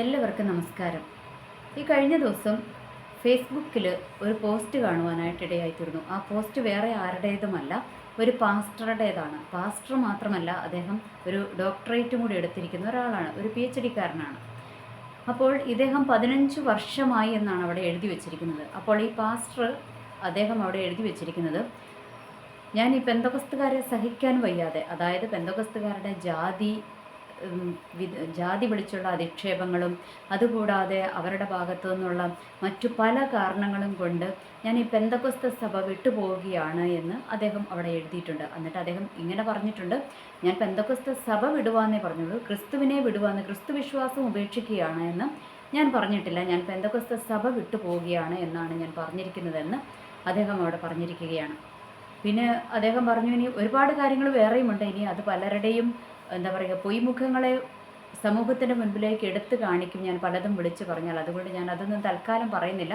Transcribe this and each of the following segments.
എല്ലാവർക്കും നമസ്കാരം. ഈ കഴിഞ്ഞ ദിവസം ഫേസ്ബുക്കിൽ ഒരു പോസ്റ്റ് കാണുവാനായിട്ട് ഇടയായിത്തീർന്നു ആ പോസ്റ്റ് വേറെ ആരുടേതുമല്ല ഒരു പാസ്റ്ററുടേതാണ്. പാസ്റ്റർ മാത്രമല്ല അദ്ദേഹം ഒരു ഡോക്ടറേറ്റും കൂടി എടുത്തിരിക്കുന്ന ഒരാളാണ് ഒരു പി എച്ച് ഡിക്കാരനാണ്. അപ്പോൾ ഇദ്ദേഹം പതിനഞ്ച് വർഷമായി എന്നാണ് അവിടെ എഴുതി വെച്ചിരിക്കുന്നത്. അപ്പോൾ ഈ പാസ്റ്റർ അദ്ദേഹം അവിടെ എഴുതി വെച്ചിരിക്കുന്നത് ഞാൻ ഈ പെന്തകസ്തുകാരെ സഹിക്കാൻ വയ്യാതെ അതായത് പെന്തകസ്തുകാരുടെ ജാതി ജാതി വിളിച്ചുള്ള അധിക്ഷേപങ്ങളും അതുകൂടാതെ അവരുടെ ഭാഗത്തു നിന്നുള്ള മറ്റു പല കാരണങ്ങളും കൊണ്ട് ഞാൻ ഈ പെന്തക്കുസ്ത സഭ വിട്ടുപോവുകയാണ് എന്ന് അദ്ദേഹം അവിടെ എഴുതിയിട്ടുണ്ട്. എന്നിട്ട് അദ്ദേഹം ഇങ്ങനെ പറഞ്ഞിട്ടുണ്ട് ഞാൻ പെന്തക്കുസ്ത സഭ വിടുവാന്നേ പറഞ്ഞുള്ളൂ ക്രിസ്തുവിനെ വിടുവാന്ന് ക്രിസ്തു വിശ്വാസം ഉപേക്ഷിക്കുകയാണ് എന്ന് ഞാൻ പറഞ്ഞിട്ടില്ല. ഞാൻ പെന്തക്കുസ്ത സഭ വിട്ടുപോവുകയാണ് എന്നാണ് ഞാൻ പറഞ്ഞിരിക്കുന്നതെന്ന് അദ്ദേഹം അവിടെ പറഞ്ഞിരിക്കുകയാണ്. പിന്നെ അദ്ദേഹം പറഞ്ഞു ഇനി ഒരുപാട് കാര്യങ്ങൾ വേറെയുമുണ്ട് ഇനി അത് പലരുടെയും എന്താ പറയുക പൊയ്മുഖങ്ങളെ സമൂഹത്തിന്റെ മുൻപിലേക്ക് എടുത്തു കാണിക്കും. ഞാൻ പലതും വിളിച്ചു പറഞ്ഞാൽ അതുകൊണ്ട് ഞാൻ അതൊന്നും തൽക്കാലം പറയുന്നില്ല.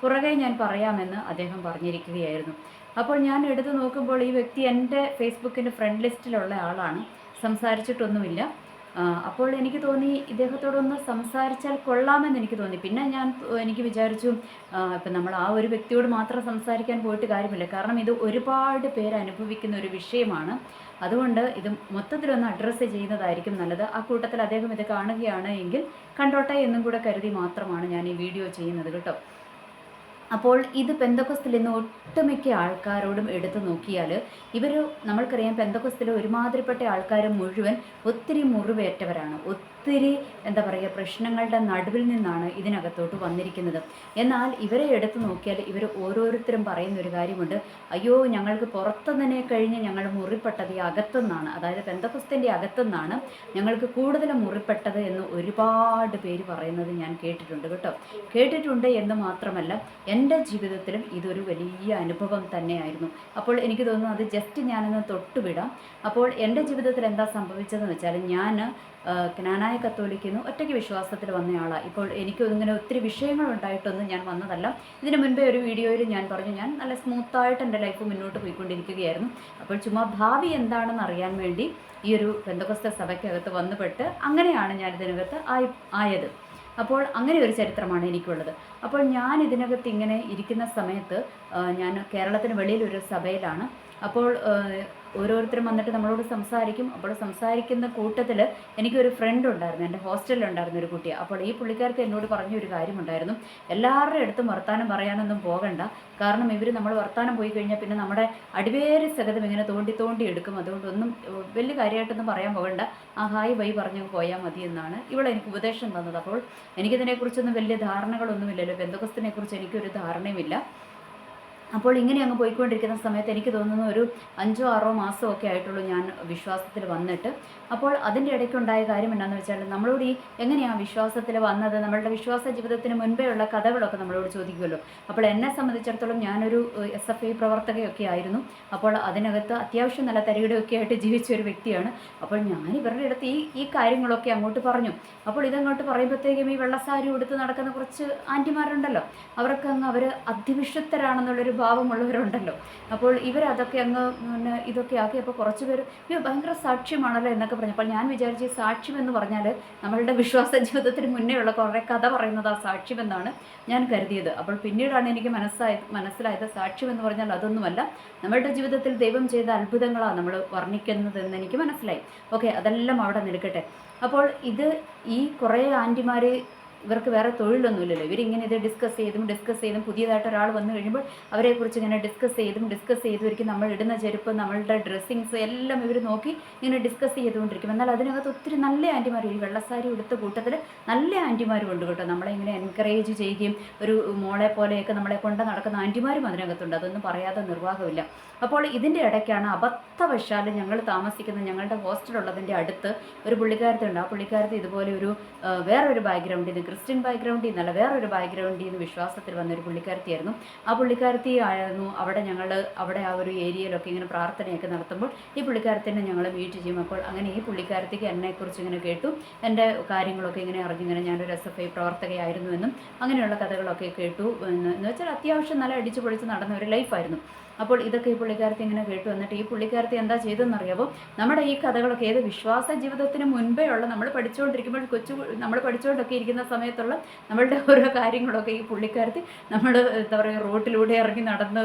പുറകെ ഞാൻ പറയാമെന്ന് അദ്ദേഹം പറഞ്ഞിരിക്കുകയായിരുന്നു. അപ്പോൾ ഞാൻ എടുത്തു നോക്കുമ്പോൾ ഈ വ്യക്തി എന്റെ ഫേസ്ബുക്കിന്റെ ഫ്രണ്ട് ലിസ്റ്റിലുള്ള ആളാണ്. സംസാരിച്ചിട്ടൊന്നുമില്ല. അപ്പോൾ എനിക്ക് തോന്നി ഇദ്ദേഹത്തോടൊന്ന് സംസാരിച്ചാൽ കൊള്ളാമെന്ന് എനിക്ക് തോന്നി. പിന്നെ ഞാൻ എനിക്ക് വിചാരിച്ചു ഇപ്പം നമ്മൾ ആ ഒരു വ്യക്തിയോട് മാത്രം സംസാരിക്കാൻ പോയിട്ട് കാര്യമില്ല. കാരണം ഇത് ഒരുപാട് പേര് അനുഭവിക്കുന്ന ഒരു വിഷയമാണ്. അതുകൊണ്ട് ഇത് മൊത്തത്തിലൊന്ന് അഡ്രസ്സ് ചെയ്യുന്നതായിരിക്കും നല്ലത്. ആ കൂട്ടത്തിൽ അദ്ദേഹം ഇത് കാണുകയാണ് എങ്കിൽ കണ്ടോട്ടെ എന്നും കൂടെ കരുതി മാത്രമാണ് ഞാൻ ഈ വീഡിയോ ചെയ്യുന്നത് കേട്ടോ. അപ്പോൾ ഇത് പെന്തക്കൊസ്തിൽ നിന്ന് ഒട്ടുമിക്ക ആൾക്കാരോടും എടുത്തു നോക്കിയാൽ ഇവർ നമ്മൾക്കറിയാം പെന്തക്കൊസ്തിലെ ഒരുമാതിരിപ്പെട്ട ആൾക്കാർ മുഴുവൻ ഒത്തിരി മുറിവേറ്റവരാണ്. ഒത്തിരി എന്താ പറയുക പ്രശ്നങ്ങളുടെ നടുവിൽ നിന്നാണ് ഇതിനകത്തോട്ട് വന്നിരിക്കുന്നത്. എന്നാൽ ഇവരെ എടുത്തു നോക്കിയാൽ ഇവർ ഓരോരുത്തരും പറയുന്ന ഒരു കാര്യമുണ്ട്. അയ്യോ ഞങ്ങൾക്ക് പുറത്തു തന്നെ കഴിഞ്ഞ് ഞങ്ങൾ മുറിപ്പെട്ടത് ഈ അകത്തുനിന്നാണ്. അതായത് പെന്തക്കുസ്തിന്റെ അകത്തുനിന്നാണ് ഞങ്ങൾക്ക് കൂടുതൽ മുറിപ്പെട്ടത് എന്ന് ഒരുപാട് പേര് പറയുന്നത് ഞാൻ കേട്ടിട്ടുണ്ട് കേട്ടോ. കേട്ടിട്ടുണ്ട് എന്ന് മാത്രമല്ല എന്റെ ജീവിതത്തിലും ഇതൊരു വലിയ അനുഭവം തന്നെയായിരുന്നു. അപ്പോൾ എനിക്ക് തോന്നുന്നു അത് ജസ്റ്റ് ഞാനൊന്ന് തൊട്ടുവിടാം. അപ്പോൾ എന്റെ ജീവിതത്തിൽ എന്താ സംഭവിച്ചതെന്ന് വെച്ചാൽ ഞാൻ ജ്ഞാനായ കത്തോലിക്കുന്നു ഒറ്റയ്ക്ക് വിശ്വാസത്തിൽ വന്നയാളാണ് ഇപ്പോൾ എനിക്ക് ഇങ്ങനെ ഒത്തിരി വിഷയങ്ങൾ ഉണ്ടായിട്ടൊന്നും ഞാൻ വന്നതല്ല. ഇതിന് മുൻപേ ഒരു വീഡിയോയിൽ ഞാൻ പറഞ്ഞു ഞാൻ നല്ല സ്മൂത്തായിട്ട് എന്റെ ലൈഫ് മുന്നോട്ട് പോയിക്കൊണ്ടിരിക്കുകയായിരുന്നു. അപ്പോൾ ചുമ്മാ ഭാവി എന്താണെന്ന് അറിയാൻ വേണ്ടി ഈ ഒരു ബന്ധുക്കസ്ത സഭയ്ക്കകത്ത് വന്നുപെട്ട് അങ്ങനെയാണ് ഞാൻ ഇതിനകത്ത് ആയി ആയത്. അപ്പോൾ അങ്ങനെ ഒരു ചരിത്രമാണ് എനിക്കുള്ളത്. അപ്പോൾ ഞാൻ ഇതിനകത്ത് ഇങ്ങനെ ഇരിക്കുന്ന സമയത്ത് ഞാൻ കേരളത്തിന് വെളിയിലൊരു സഭയിലാണ്. അപ്പോൾ ഓരോരുത്തരും വന്നിട്ട് നമ്മളോട് സംസാരിക്കും. അപ്പോൾ സംസാരിക്കുന്ന കൂട്ടത്തിൽ എനിക്കൊരു ഫ്രണ്ട് ഉണ്ടായിരുന്നു. എന്റെ ഹോസ്റ്റലിൽ ഉണ്ടായിരുന്ന ഒരു കുട്ടി. അപ്പോൾ ഈ പുള്ളിക്കാർക്ക് എന്നോട് പറഞ്ഞൊരു കാര്യമുണ്ടായിരുന്നു. എല്ലാവരുടെ അടുത്തും വർത്തമാനം പറയാനൊന്നും പോകണ്ട. കാരണം ഇവർ നമ്മൾ വർത്തമാനം പോയി കഴിഞ്ഞാൽ പിന്നെ നമ്മുടെ അടിവേര് സകതം ഇങ്ങനെ തോണ്ടി തോണ്ടി എടുക്കും. അതുകൊണ്ടൊന്നും വലിയ കാര്യമായിട്ടൊന്നും പറയാൻ പോകണ്ട. ആ ഹായ് വൈ പറഞ്ഞു പോയാൽ മതി എന്നാണ് ഇവിടെ എനിക്ക് ഉപദേശം തന്നത്. അപ്പോൾ എനിക്കിതിനെക്കുറിച്ചൊന്നും വലിയ ധാരണകളൊന്നുമില്ലല്ലോ. ബന്ധുക്കസ്ഥനെക്കുറിച്ച് എനിക്കൊരു ധാരണയുമില്ല. അപ്പോൾ ഇങ്ങനെ അങ്ങ് പോയിക്കൊണ്ടിരിക്കുന്ന സമയത്ത് എനിക്ക് തോന്നുന്നു ഒരു അഞ്ചോ ആറോ മാസമൊക്കെ ആയിട്ടുള്ളൂ ഞാൻ വിശ്വാസത്തിൽ വന്നിട്ട്. അപ്പോൾ അതിന്റെ ഇടയ്ക്കുണ്ടായ കാര്യം എന്താണെന്ന് വെച്ചാൽ നമ്മളോട് ഈ എങ്ങനെയാണ് വിശ്വാസത്തിൽ വന്നത്? നമ്മളുടെ വിശ്വാസ ജീവിതത്തിന് മുൻപേ ഉള്ള കഥകളൊക്കെ നമ്മളോട് ചോദിക്കുമല്ലോ. അപ്പോൾ എന്നെ സംബന്ധിച്ചിടത്തോളം ഞാനൊരു എസ് എഫ് ഐ പ്രവർത്തകയൊക്കെ ആയിരുന്നു. അപ്പോൾ അതിനകത്ത് അത്യാവശ്യം നല്ല തരികിടയൊക്കെ ആയിട്ട് ജീവിച്ച ഒരു വ്യക്തിയാണ്. അപ്പോൾ ഞാൻ ഇവരുടെ അടുത്ത് ഈ ഈ കാര്യങ്ങളൊക്കെ അങ്ങോട്ട് പറഞ്ഞു. അപ്പോൾ ഇതങ്ങോട്ട് പറയുമ്പോഴത്തേക്കും ഈ വെള്ളസാരി ഉടുത്ത് നടക്കുന്ന കുറച്ച് ആന്റിമാരുണ്ടല്ലോ. അവർക്ക് അങ്ങ് അവർ അതിവിശുദ്ധരാണെന്നുള്ളൊരു ഭാവമുള്ളവരുണ്ടല്ലോ. അപ്പോൾ ഇവരതൊക്കെ അങ്ങ് പിന്നെ ഇതൊക്കെ ആക്കിയപ്പോൾ കുറച്ച് പേര് അയ്യോ ഭയങ്കര സാക്ഷ്യമാണല്ലോ എന്നൊക്കെ പറഞ്ഞു. അപ്പോൾ ഞാൻ വിചാരിച്ചു സാക്ഷ്യം എന്ന് പറഞ്ഞാൽ നമ്മളുടെ വിശ്വാസ ജീവിതത്തിന് മുന്നേ ഉള്ള കുറേ കഥ പറയുന്നത് ആ സാക്ഷ്യം എന്നാണ് ഞാൻ കരുതിയത്. അപ്പോൾ പിന്നീടാണ് എനിക്ക് മനസ്സായ മനസ്സിലായത് സാക്ഷ്യം എന്ന് പറഞ്ഞാൽ അതൊന്നുമല്ല. നമ്മളുടെ ജീവിതത്തിൽ ദൈവം ചെയ്ത അത്ഭുതങ്ങളാണ് നമ്മൾ വർണിക്കുന്നതെന്ന് എനിക്ക് മനസ്സിലായി. ഓക്കെ അതെല്ലാം അവിടെ നിൽക്കട്ടെ. അപ്പോൾ ഇത് ഈ കുറേ ആന്റിമാർ ഇവർക്ക് വേറെ തൊഴിലൊന്നുമില്ലല്ലോ. ഇവരിങ്ങനെ ഇത് ഡിസ്കസ് ചെയ്തും ഡിസ്കസ് ചെയ്തും പുതിയതായിട്ട് ഒരാൾ വന്നു കഴിയുമ്പോൾ അവരെക്കുറിച്ച് ഇങ്ങനെ ഡിസ്കസ് ചെയ്തും ഡിസ്കസ് ചെയ്തുമായിരിക്കും നമ്മൾ ഇടുന്ന ചെരുപ്പ് നമ്മളുടെ ഡ്രസ്സിങ്സ് എല്ലാം ഇവർ നോക്കി ഇങ്ങനെ ഡിസ്കസ് ചെയ്തുകൊണ്ടിരിക്കും. എന്നാൽ അതിനകത്ത് ഒത്തിരി നല്ല ആന്റിമാർ ഈ വെള്ളസാരി ഉടുത്ത കൂട്ടത്തിൽ നല്ല ആന്റിമാരും ഉണ്ട് കേട്ടോ. നമ്മളെ ഇങ്ങനെ എൻകറേജ് ചെയ്യുകയും ഒരു മോളെ പോലെയൊക്കെ നമ്മളെ കൊണ്ട് നടക്കുന്ന ആന്റിമാരും അതിനകത്തുണ്ട്. അതൊന്നും പറയാതെ നിർവാഹമില്ല. അപ്പോൾ ഇതിന്റെ ഇടയ്ക്കാണ് അബദ്ധവശാൽ ഞങ്ങൾ താമസിക്കുന്ന ഞങ്ങളുടെ ഹോസ്റ്റലുള്ളതിന്റെ അടുത്ത് ഒരു പുള്ളിക്കാരത്തുണ്ട് ആ പുള്ളിക്കാരത്ത് ഇതുപോലെ ഒരു വേറൊരു ബാക്ക്ഗ്രൗണ്ടിൽ ക്രിസ്ത്യൻ ബാക്ക്ഗ്രൗണ്ടിൽ നിന്നല്ല വേറൊരു ബാക്ക്ഗ്രൗണ്ടിൽ നിന്ന് വിശ്വാസത്തിൽ വന്നൊരു പുള്ളിക്കാരത്തിയായിരുന്നു. ആ പുള്ളിക്കാരത്തി ആയിരുന്നു അവിടെ ഞങ്ങൾ അവിടെ ആ ഒരു ഏരിയയിലൊക്കെ ഇങ്ങനെ പ്രാർത്ഥനയൊക്കെ നടത്തുമ്പോൾ ഈ പുള്ളിക്കാരത്തിനെ ഞങ്ങൾ മീറ്റ് ചെയ്യും. അപ്പോൾ അങ്ങനെ ഈ പുള്ളിക്കാരത്തിക്ക് എന്നെക്കുറിച്ച് ഇങ്ങനെ കേട്ടു. എന്റെ കാര്യങ്ങളൊക്കെ ഇങ്ങനെ അറിഞ്ഞിങ്ങനെ ഞാനൊരു എസ് എഫ് ഐ പ്രവർത്തകയായിരുന്നുവെന്നും അങ്ങനെയുള്ള കഥകളൊക്കെ കേട്ടു എന്ന് വെച്ചാൽ അത്യാവശ്യം നല്ല അടിച്ചു പൊളിച്ച് നടന്ന ഒരു ലൈഫായിരുന്നു അപ്പോൾ ഇതൊക്കെ ഈ പുള്ളിക്കാരത്തി ഇങ്ങനെ കേട്ടു. എന്നിട്ട് ഈ പുള്ളിക്കാരത്തി എന്താ ചെയ്തെന്നറിയാവോ നമ്മുടെ ഈ കഥകളൊക്കെ ഏത് വിശ്വാസ ജീവിതത്തിന് മുൻപേ ഉള്ള നമ്മൾ പഠിച്ചുകൊണ്ടിരിക്കുമ്പോൾ കൊച്ചു നമ്മൾ പഠിച്ചുകൊണ്ടൊക്കെ ഇരിക്കുന്ന സമയത്തുള്ള നമ്മളുടെ ഓരോ കാര്യങ്ങളൊക്കെ ഈ പുള്ളിക്കാരത്തി നമ്മൾ എന്താ പറയുക റോട്ടിലൂടെ ഇറങ്ങി നടന്ന്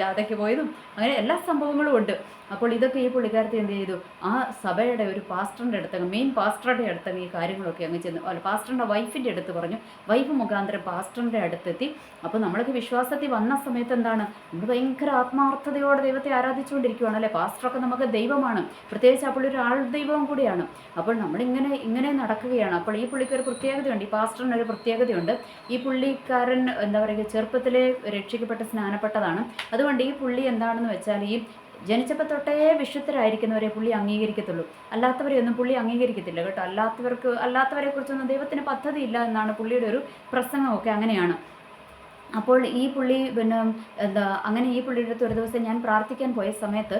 ജാഥയ്ക്ക് പോയതും അങ്ങനെ എല്ലാ സംഭവങ്ങളും ഉണ്ട്. അപ്പോൾ ഇതൊക്കെ ഈ പുള്ളിക്കാരത്തി എന്ത് ചെയ്തു? ആ സഭയുടെ ഒരു പാസ്റ്ററിന്റെ അടുത്തങ്ങ് മെയിൻ പാസ്റ്ററുടെ അടുത്തങ്ങ് ഈ കാര്യങ്ങളൊക്കെ അങ്ങ് ചെന്ന് അല്ല പാസ്റ്ററിന്റെ വൈഫിന്റെ അടുത്ത് പറഞ്ഞു. വൈഫ് മുഖാന്തരം പാസ്റ്ററിന്റെ അടുത്തെത്തി. അപ്പോൾ നമ്മൾക്ക് വിശ്വാസത്തിൽ വന്ന സമയത്ത് എന്താണ്? നമ്മൾ ഭയങ്കര ആത്മാർത്ഥതയോടെ ദൈവത്തെ ആരാധിച്ചുകൊണ്ടിരിക്കുകയാണ് അല്ലേ പാസ്റ്ററൊക്കെ നമുക്ക് ദൈവമാണ്. പ്രത്യേകിച്ച് അപ്പോൾ ഒരു ആൾ ദൈവവും കൂടിയാണ്. അപ്പോൾ നമ്മളിങ്ങനെ ഇങ്ങനെ നടക്കുകയാണ്. അപ്പോൾ ഈ പുള്ളിക്ക് ഒരു പ്രത്യേകതയുണ്ട്. ഈ പാസ്റ്ററിന് ഒരു പ്രത്യേകതയുണ്ട്. ഈ പുള്ളിക്കാരൻ എന്താ പറയുക ചെറുപ്പത്തിലെ രക്ഷിക്കപ്പെട്ട് സ്നാനപ്പെട്ടതാണ്. അതുകൊണ്ട് ഈ പുള്ളി എന്താണെന്ന് വെച്ചാൽ ഈ ജനിച്ചപ്പോൾ തൊട്ടേ വിശുദ്ധരായിരിക്കുന്നവരെ പുള്ളി അംഗീകരിക്കത്തുള്ളൂ. അല്ലാത്തവരെ ഒന്നും പുള്ളി അംഗീകരിക്കത്തില്ല കേട്ടോ. അല്ലാത്തവർക്ക് അല്ലാത്തവരെ കുറിച്ചൊന്നും ദൈവത്തിന് പദ്ധതിയില്ല എന്നാണ് പുള്ളിയുടെ ഒരു പ്രസംഗമൊക്കെ അങ്ങനെയാണ്. അപ്പോൾ ഈ പുള്ളി പിന്നെ എന്താ അങ്ങനെ ഈ പുള്ളിയുടെ അടുത്ത് ഒരു ദിവസം ഞാൻ പ്രാർത്ഥിക്കാൻ പോയ സമയത്ത്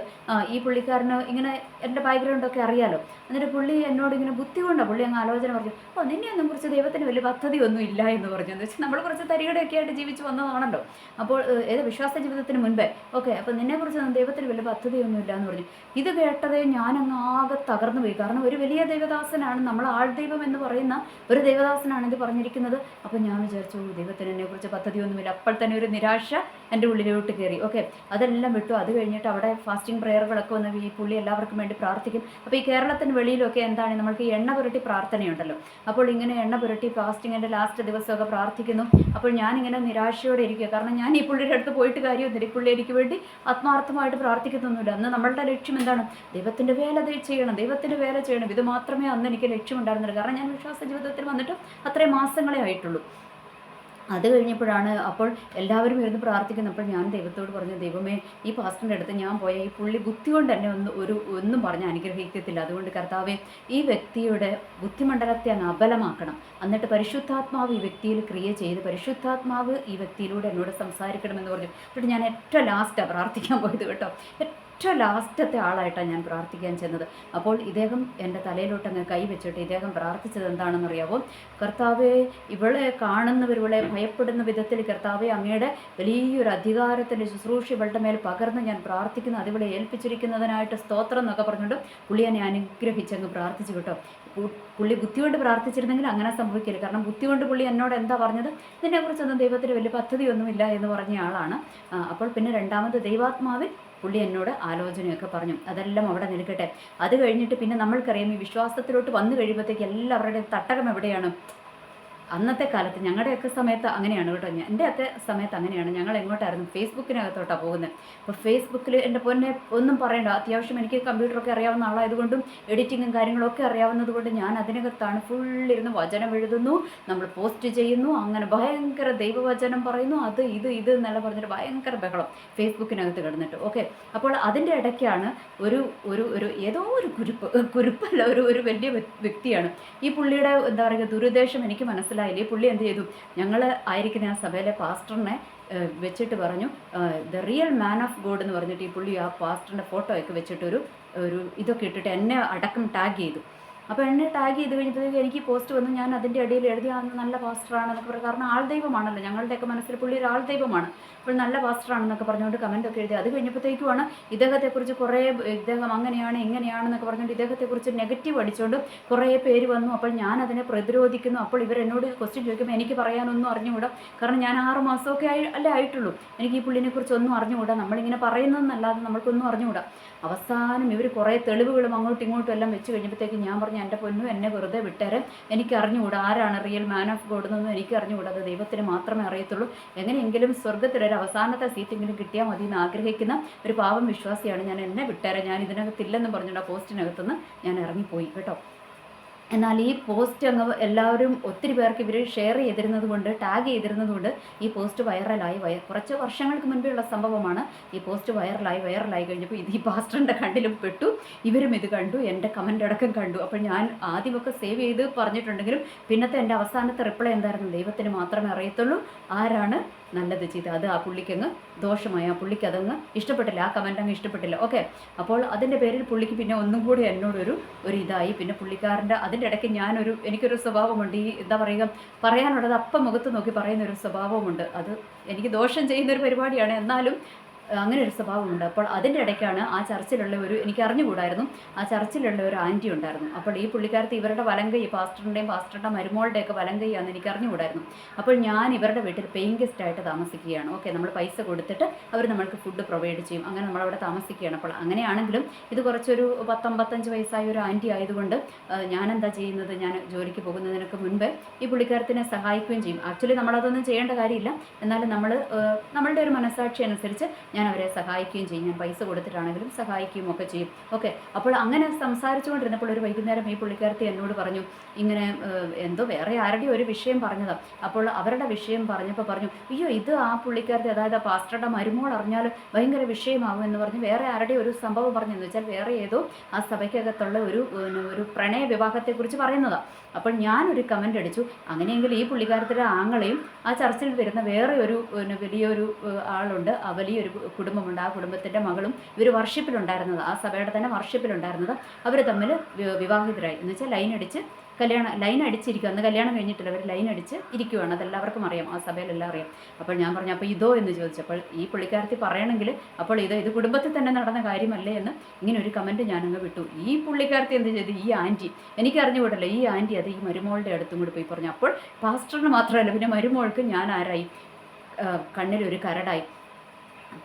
ഈ പുള്ളിക്കാരന് ഇങ്ങനെ എന്റെ ബാക്ക്ഗ്രൗണ്ടൊക്കെ അറിയാലോ. എന്നിട്ട് പുള്ളി എന്നോട് ഇങ്ങനെ ബുദ്ധി കൊണ്ടാണ് പുള്ളി അങ്ങ് ആലോചന പറഞ്ഞു ഓ നിന്നെയൊന്നും കുറിച്ച് ദൈവത്തിന് വലിയ പദ്ധതി ഒന്നും ഇല്ല എന്ന് പറഞ്ഞു. എന്ന് വെച്ചാൽ നമ്മൾ കുറച്ച് തരികടയൊക്കെ ആയിട്ട് ജീവിച്ച് വന്നതാണല്ലോ. അപ്പോൾ ഏത് വിശ്വാസ ജീവിതത്തിന് മുൻപേ ഓക്കെ അപ്പോൾ നിന്നെക്കുറിച്ച് ദൈവത്തിന് വലിയ പദ്ധതിയൊന്നും ഇല്ല എന്ന് പറഞ്ഞു. ഇത് കേട്ടതേ ഞാനങ്ങ് ആകെ തകർന്നു പോയി. കാരണം ഒരു വലിയ ദൈവദാസനാണ് നമ്മൾ ആൾ ദൈവം എന്ന് പറയുന്ന ഒരു ദൈവദാസനാണ് ഇത് പറഞ്ഞിരിക്കുന്നത്. അപ്പോൾ ഞാൻ വിചാരിച്ചു "ഓ, ദൈവത്തിന് എന്നെക്കുറിച്ച് പദ്ധതിയൊന്നുമില്ല അപ്പോൾ തന്നെ ഒരു നിരാശ എന്റെ ഉള്ളിലോട്ട് കയറി. ഓക്കെ അതെല്ലാം വിട്ടു. അത് കഴിഞ്ഞിട്ട് അവിടെ ഫാസ്റ്റിംഗ് പ്രയറുകളൊക്കെ വന്ന് ഈ പുള്ളി എല്ലാവർക്കും വേണ്ടി പ്രാർത്ഥിക്കും. അപ്പോൾ ഈ കേരളത്തിന് വെളിയിലൊക്കെ എന്താണ്? നമ്മൾക്ക് എണ്ണ പുരട്ടി പ്രാർത്ഥനയുണ്ടല്ലോ. അപ്പോൾ ഇങ്ങനെ എണ്ണ പുരട്ടി ഫാസ്റ്റിങ്ങിന്റെ ലാസ്റ്റ് ദിവസമൊക്കെ പ്രാർത്ഥിക്കുന്നു. അപ്പോൾ ഞാനിങ്ങനെ നിരാശയോടെ ഇരിക്കുക. കാരണം ഞാൻ ഈ പുള്ളിയുടെ അടുത്ത് പോയിട്ട് കാര്യമൊന്നുമില്ല. ഈ പുള്ളി എനിക്ക് വേണ്ടി ആത്മാർത്ഥമായിട്ട് പ്രാർത്ഥിക്കുന്നൊന്നുമില്ല. അന്ന് നമ്മളുടെ ലക്ഷ്യം എന്താണ്? ദൈവത്തിന്റെ വേല ചെയ്യണം. ദൈവത്തിന്റെ വേല ചെയ്യണം. ഇത് മാത്രമേ അന്ന് എനിക്ക് ലക്ഷ്യമുണ്ടായിരുന്നുള്ളൂ. കാരണം ഞാൻ വിശ്വാസ ജീവിതത്തിൽ വന്നിട്ട് അത്രയും മാസങ്ങളെ ആയിട്ടുള്ളൂ. അത് കഴിഞ്ഞപ്പോഴാണ് അപ്പോൾ എല്ലാവരും ഇരുന്ന് പ്രാർത്ഥിക്കുന്നപ്പോൾ ഞാൻ ദൈവത്തോട് പറഞ്ഞു ദൈവമേ ഈ പാസ്റ്ററിന്റെ അടുത്ത് ഞാൻ പോയ ഈ പുള്ളി ബുദ്ധി കൊണ്ട് തന്നെ ഒന്ന് ഒരു ഒന്നും പറഞ്ഞ് അനുഗ്രഹിക്കത്തില്ല. അതുകൊണ്ട് കർത്താവെ ഈ വ്യക്തിയുടെ ബുദ്ധിമണ്ഡലത്തെ അങ്ങ് അബലമാക്കണം. എന്നിട്ട് പരിശുദ്ധാത്മാവ് ഈ വ്യക്തിയിൽ ക്രിയ ചെയ്ത് പരിശുദ്ധാത്മാവ് ഈ വ്യക്തിയിലൂടെ എന്നോട് സംസാരിക്കണമെന്ന് പറഞ്ഞു. എന്നിട്ട് ഞാൻ ഏറ്റവും ലാസ്റ്റാണ് പ്രാർത്ഥിക്കാൻ പോയത് കേട്ടോ. ഏറ്റവും ലാസ്റ്റത്തെ ആളായിട്ടാണ് ഞാൻ പ്രാർത്ഥിക്കാൻ ചെന്നത്. അപ്പോൾ ഇദ്ദേഹം എന്റെ തലയിലോട്ട് അങ്ങ് കൈ വെച്ചിട്ട് ഇദ്ദേഹം പ്രാർത്ഥിച്ചത് എന്താണെന്നറിയാവോ? കർത്താവെ ഇവളെ കാണുന്നവർ ഇവളെ ഭയപ്പെടുന്ന വിധത്തിൽ കർത്താവെ അങ്ങയുടെ വലിയൊരു അധികാരത്തിന്റെ ശുശ്രൂഷ ഇവളുടെ മേൽ പകർന്ന് ഞാൻ പ്രാർത്ഥിക്കുന്നു. അതിവിടെ ഏൽപ്പിച്ചിരിക്കുന്നതിനായിട്ട് സ്തോത്രം എന്നൊക്കെ പറഞ്ഞുകൊണ്ട് പുള്ളി എന്നെ അനുഗ്രഹിച്ചങ്ങ് പ്രാർത്ഥിച്ചു കേട്ടോ. പുള്ളി ബുദ്ധി കൊണ്ട് പ്രാർത്ഥിച്ചിരുന്നെങ്കിൽ അങ്ങനെ സംഭവിക്കില്ല. കാരണം ബുദ്ധി കൊണ്ട് പുള്ളി എന്നോട് എന്താ പറഞ്ഞത്? ഇതിനെക്കുറിച്ചൊന്നും ദൈവത്തിന് വലിയ പദ്ധതിയൊന്നുമില്ല എന്ന് പറഞ്ഞ ആളാണ്. അപ്പോൾ പിന്നെ രണ്ടാമത് ദൈവാത്മാവിൽ പുള്ളി എന്നോട് ആലോചനയൊക്കെ പറഞ്ഞു. അതെല്ലാം അവിടെ നിൽക്കട്ടെ. അത് കഴിഞ്ഞിട്ട് പിന്നെ നമ്മൾക്കറിയാം ഈ വിശ്വാസത്തിലോട്ട് വന്നു കഴിയുമ്പോഴത്തേക്ക് എല്ലാവരുടെയും തട്ടകം എവിടെയാണ്? അന്നത്തെ കാലത്ത് ഞങ്ങളുടെയൊക്കെ സമയത്ത് അങ്ങനെയാണ് കേട്ടോ. ഞാൻ- എന്റെ അത്തെ സമയത്ത് അങ്ങനെയാണ്. ഞങ്ങൾ എങ്ങോട്ടായിരുന്നു ഫേസ്ബുക്കിനകത്തോട്ടാണ് പോകുന്നത്. അപ്പോൾ ഫേസ്ബുക്കിൽ എന്റെ പൊന്നെ ഒന്നും പറയണ്ട. അത്യാവശ്യം എനിക്ക് കമ്പ്യൂട്ടറൊക്കെ അറിയാവുന്ന ആളായതുകൊണ്ടും എഡിറ്റിങ്ങും കാര്യങ്ങളൊക്കെ അറിയാവുന്നത് കൊണ്ട് ഞാൻ അതിനകത്താണ് ഫുള്ളിരുന്ന് വചനം എഴുതുന്നു. നമ്മൾ പോസ്റ്റ് ചെയ്യുന്നു. അങ്ങനെ ഭയങ്കര ദൈവവചനം പറയുന്നു. അത് ഇത് ഇത് എന്നെല്ലാം പറഞ്ഞിട്ട് ഭയങ്കര ബഹളം. ഫേസ്ബുക്കിനകത്ത് കിടന്നിട്ട്. ഓക്കെ? അപ്പോൾ അതിന്റെ ഇടയ്ക്കാണ് ഒരു ഒരു ഒരു ഏതോ ഒരു കുരുപ്പ് കുരുപ്പല്ല. ഒരു ഒരു വലിയ വ്യക്തിയാണ്. ഈ പുള്ളിയുടെ എന്താ പറയുക ദുരുദ്ദേശം എനിക്ക് മനസ്സിലായില്ല? പുള്ളി എന്ത് ചെയ്തു? ഞങ്ങൾ ആയിരിക്കുന്ന ആ സഭയിലെ പാസ്റ്ററിനെ വെച്ചിട്ട് പറഞ്ഞു the real man of God എന്ന് പറഞ്ഞിട്ട് ഈ പുള്ളി ആ പാസ്റ്ററിന്റെ ഫോട്ടോയൊക്കെ വെച്ചിട്ടൊരു ഒരു ഇതൊക്കെ ഇട്ടിട്ട് എന്നെ അടക്കം ടാഗ് ചെയ്തു. അപ്പോൾ എന്നെ ടാഗ് ചെയ്ത് കഴിഞ്ഞപ്പോഴത്തേക്ക് എനിക്ക് പോസ്റ്റ് വന്നു ഞാൻ അതിന്റെ ഇടയിൽ എഴുതി നല്ല പാസ്റ്ററാണെന്നൊക്കെ പറയും കാരണം ആൾ ദൈവമാണല്ലോ. ഞങ്ങളുടെയൊക്കെ മനസ്സിൽ പുള്ളി ഒരു ദൈവമാണ്. അപ്പോൾ നല്ല പാസ്റ്ററാണെന്നൊക്കെ പറഞ്ഞുകൊണ്ട് കമന്റൊക്കെ എഴുതി. അത് കഴിഞ്ഞപ്പോഴത്തേക്കുമാണ് ഇദ്ദേഹത്തെക്കുറിച്ച് കുറേ ഇദ്ദേഹം അങ്ങനെയാണ് ഇങ്ങനെയാണെന്നൊക്കെ പറഞ്ഞുകൊണ്ട് ഇദ്ദേഹത്തെക്കുറിച്ച് നെഗറ്റീവ് അടിച്ചുകൊണ്ട് കുറേ പേര് വന്നു. അപ്പോൾ ഞാൻ അതിനെ പ്രതിരോധിക്കുന്നു. അപ്പോൾ ഇവർ എന്നോട് ക്വസ്റ്റ്യൻ ചോദിക്കുമ്പോൾ എനിക്ക് പറയാനൊന്നും അറിഞ്ഞുകൂടാ. കാരണം ഞാൻ ആറ് മാസമൊക്കെ ആയി അല്ലേ ആയിട്ടുള്ളൂ. എനിക്ക് ഈ പുള്ളിനെക്കുറിച്ചൊന്നും അറിഞ്ഞുകൂടാ. നമ്മളിങ്ങനെ പറയുന്നതെന്നല്ലാതെ നമ്മൾക്കൊന്നും അറിഞ്ഞുകൂടാ. അവസാനം ഇവർ കുറേ തെളിവുകളും അങ്ങോട്ടും ഇങ്ങോട്ടും എല്ലാം വെച്ച് കഴിഞ്ഞപ്പോഴത്തേക്ക് ഞാൻ പറഞ്ഞു എന്റെ പൊന്നു എന്നെ വെറുതെ വിട്ടേരെ. എനിക്ക് അറിഞ്ഞുകൂടാ. ആരാണ് റിയൽ മാൻ ഓഫ് ഗോഡ് എന്നൊന്നും എനിക്ക് അറിഞ്ഞുകൂടാ. അത് ദൈവത്തിന് മാത്രമേ അറിയത്തുള്ളൂ. എങ്ങനെയെങ്കിലും സ്വർഗത്തിലൊരു അവസാനത്തെ സീറ്റെങ്കിലും കിട്ടിയാൽ മതി എന്ന് ആഗ്രഹിക്കുന്ന ഒരു പാവം വിശ്വാസിയാണ് ഞാൻ. എന്നെ വിട്ടേരെ. ഞാൻ ഇതിനകത്തില്ലെന്ന് പറഞ്ഞുകൊണ്ട് ആ പോസ്റ്റിനകത്തുനിന്ന് ഞാൻ ഇറങ്ങിപ്പോയി. കേട്ടോ? എന്നാൽ ഈ പോസ്റ്റ് അങ്ങ് എല്ലാവരും ഒത്തിരി പേർക്ക് ഇവർ ഷെയർ ചെയ്തിരുന്നത് കൊണ്ട് ടാഗ് ചെയ്തിരുന്നത് കൊണ്ട് ഈ പോസ്റ്റ് വൈറലായി വയ കുറച്ച് വർഷങ്ങൾക്ക് മുൻപേ ഉള്ള സംഭവമാണ്. ഈ പോസ്റ്റ് വൈറലായി വൈറലായി കഴിഞ്ഞപ്പോൾ ഇത് ഈ പാസ്റ്ററിന്റെ കണ്ടിലും പെട്ടു. ഇവരും ഇത് കണ്ടു എന്റെ കമന്റ് അടക്കം കണ്ടു. അപ്പോൾ ഞാൻ ആദ്യമൊക്കെ സേവ് ചെയ്ത് പറഞ്ഞിട്ടുണ്ടെങ്കിലും പിന്നത്തെ എന്റെ അവസാനത്തെ റിപ്ലൈ എന്തായിരുന്നു? ദൈവത്തിന് മാത്രമേ അറിയത്തുള്ളൂ. ആരാണ് നല്ലത് ചെയ്ത്. അത് ആ പുള്ളിക്കങ്ങ് ദോഷമായി. ആ പുള്ളിക്ക് അതങ്ങ് ഇഷ്ടപ്പെട്ടില്ല. ആ കമന്റ് അങ്ങ് ഇഷ്ടപ്പെട്ടില്ല. ഓക്കെ അപ്പോൾ അതിന്റെ പേരിൽ പുള്ളിക്ക് പിന്നെ ഒന്നും കൂടി എന്നോടൊരു ഒരു ഇതായി. പിന്നെ പുള്ളിക്കാരന്റെ അതിന്റെ ഇടയ്ക്ക് ഞാനൊരു എനിക്കൊരു സ്വഭാവമുണ്ട്. ഈ എന്താ പറയുക പറയാനുള്ളത് അപ്പം മുഖത്ത് നോക്കി പറയുന്ന ഒരു സ്വഭാവമുണ്ട്. അത് എനിക്ക് ദോഷം ചെയ്യുന്ന ഒരു പരിപാടിയാണ്. എന്നാലും അങ്ങനെ ഒരു സ്വഭാവമുണ്ട്. അപ്പോൾ അതിന്റെ ഇടയ്ക്കാണ് ആ ചർച്ചിലുള്ള ഒരു എനിക്ക് അറിഞ്ഞുകൂടായിരുന്നു ആ ചർച്ചിലുള്ള ഒരു ആന്റി ഉണ്ടായിരുന്നു. അപ്പോൾ ഈ പുള്ളിക്കാരത്ത് ഇവരുടെ വലങ്കൈ പാസ്റ്ററിന്റെയും പാസ്റ്ററുടെ മരുമോളുടെയൊക്കെ വലങ്കൈയാണെന്ന് എനിക്ക് അറിഞ്ഞുകൂടായിരുന്നു അപ്പോൾ ഞാൻ ഇവരുടെ വീട്ടിൽ പെയിങ് ഗസ്റ്റ് ആയിട്ട് താമസിക്കുകയാണ്. ഓക്കെ നമ്മൾ പൈസ കൊടുത്തിട്ട് അവർ നമ്മൾക്ക് ഫുഡ് പ്രൊവൈഡ് ചെയ്യും. അങ്ങനെ നമ്മളവിടെ താമസിക്കുകയാണ്. അപ്പോൾ അങ്ങനെയാണെങ്കിലും ഇത് കുറച്ചൊരു പത്തൊമ്പത്തഞ്ച് വയസ്സായ ഒരു ആന്റി ആയതുകൊണ്ട് ഞാനെന്താ ചെയ്യുന്നത്? ഞാൻ ജോലിക്ക് പോകുന്നതിനൊക്കെ മുൻപ് ഈ പുള്ളിക്കാരത്തിനെ സഹായിക്കുകയും ചെയ്യും. ആക്ച്വലി നമ്മളതൊന്നും ചെയ്യേണ്ട കാര്യമില്ല. എന്നാലും നമ്മൾ നമ്മളുടെ ഒരു മനസ്സാക്ഷി അനുസരിച്ച് ഞാൻ അവരെ സഹായിക്കുകയും ചെയ്യും. ഞാൻ പൈസ കൊടുത്തിട്ടാണെങ്കിലും സഹായിക്കുകയും ഒക്കെ ചെയ്യും. ഓക്കെ. അപ്പോൾ അങ്ങനെ സംസാരിച്ചുകൊണ്ടിരുന്നപ്പോൾ ഒരു വൈകുന്നേരം ഈ പുള്ളിക്കാരത്തി എന്നോട് പറഞ്ഞു ഇങ്ങനെ എന്തോ വേറെ ആരുടെയും ഒരു വിഷയം പറഞ്ഞതാണ് അപ്പോൾ അവരുടെ വിഷയം പറഞ്ഞപ്പോൾ പറഞ്ഞു അയ്യോ ഇത് ആ പുള്ളിക്കാരത്തി അതായത് ആ പാസ്റ്ററുടെ മരുമോൾ അറിഞ്ഞാൽ ഭയങ്കര വിഷയമാകും എന്ന് പറഞ്ഞ് വേറെ ആരുടെയും ഒരു സംഭവം പറഞ്ഞെന്ന് വെച്ചാൽ വേറെ ഏതോ ആ സഭയ്ക്കകത്തുള്ള ഒരു ഒരു പ്രണയ വിവാഹത്തെക്കുറിച്ച് പറയുന്നതാണ് അപ്പോൾ ഞാനൊരു കമന്റ് അടിച്ചു. അങ്ങനെയെങ്കിൽ ഈ പുള്ളിക്കാരത്തിന്റെ ആങ്ങളെയും ആ ചർച്ചിൽ വരുന്ന വേറെ ഒരു വലിയൊരു ആളുണ്ട്. വലിയൊരു കുടുംബമുണ്ട്. ആ കുടുംബത്തിന്റെ മകളും ഇവർ വർഷിപ്പിലുണ്ടായിരുന്നത് ആ സഭയുടെ തന്നെ വർഷിപ്പിലുണ്ടായിരുന്നത് അവർ തമ്മിൽ വിവാഹിതരായി. എന്ന് വെച്ചാൽ ലൈൻ അടിച്ച് കല്യാണം ലൈൻ അടിച്ചിരിക്കും അന്ന് കല്യാണം കഴിഞ്ഞിട്ടില്ല. അവർ ലൈൻ അടിച്ച് ഇരിക്കുവാണ്. അതെല്ലാവർക്കും അറിയാം. ആ സഭയിലെല്ലാം അറിയാം. അപ്പോൾ ഞാൻ പറഞ്ഞു അപ്പോൾ ഇതോ? എന്ന് ചോദിച്ചപ്പോൾ ഈ പുള്ളിക്കാരത്തി പറയണമെങ്കിൽ അപ്പോൾ ഇത്? ഇത് കുടുംബത്തിൽ തന്നെ നടന്ന കാര്യമല്ലേ? എന്ന് ഇങ്ങനെ ഒരു കമന്റ് ഞാനങ്ങ് വിട്ടു. ഈ പുള്ളിക്കാരത്തി എന്ത് ചെയ്തു? ഈ ആന്റി എനിക്ക് അറിഞ്ഞുകൂടല്ലോ ഈ ആന്റി അത് ഈ മരുമോളുടെ അടുത്തും കൂടി പോയി പറഞ്ഞു. അപ്പോൾ പാസ്റ്ററിന് മാത്രമല്ല പിന്നെ മരുമോൾക്ക് ഞാൻ ആരായി? കണ്ണിലൊരു കരടായി.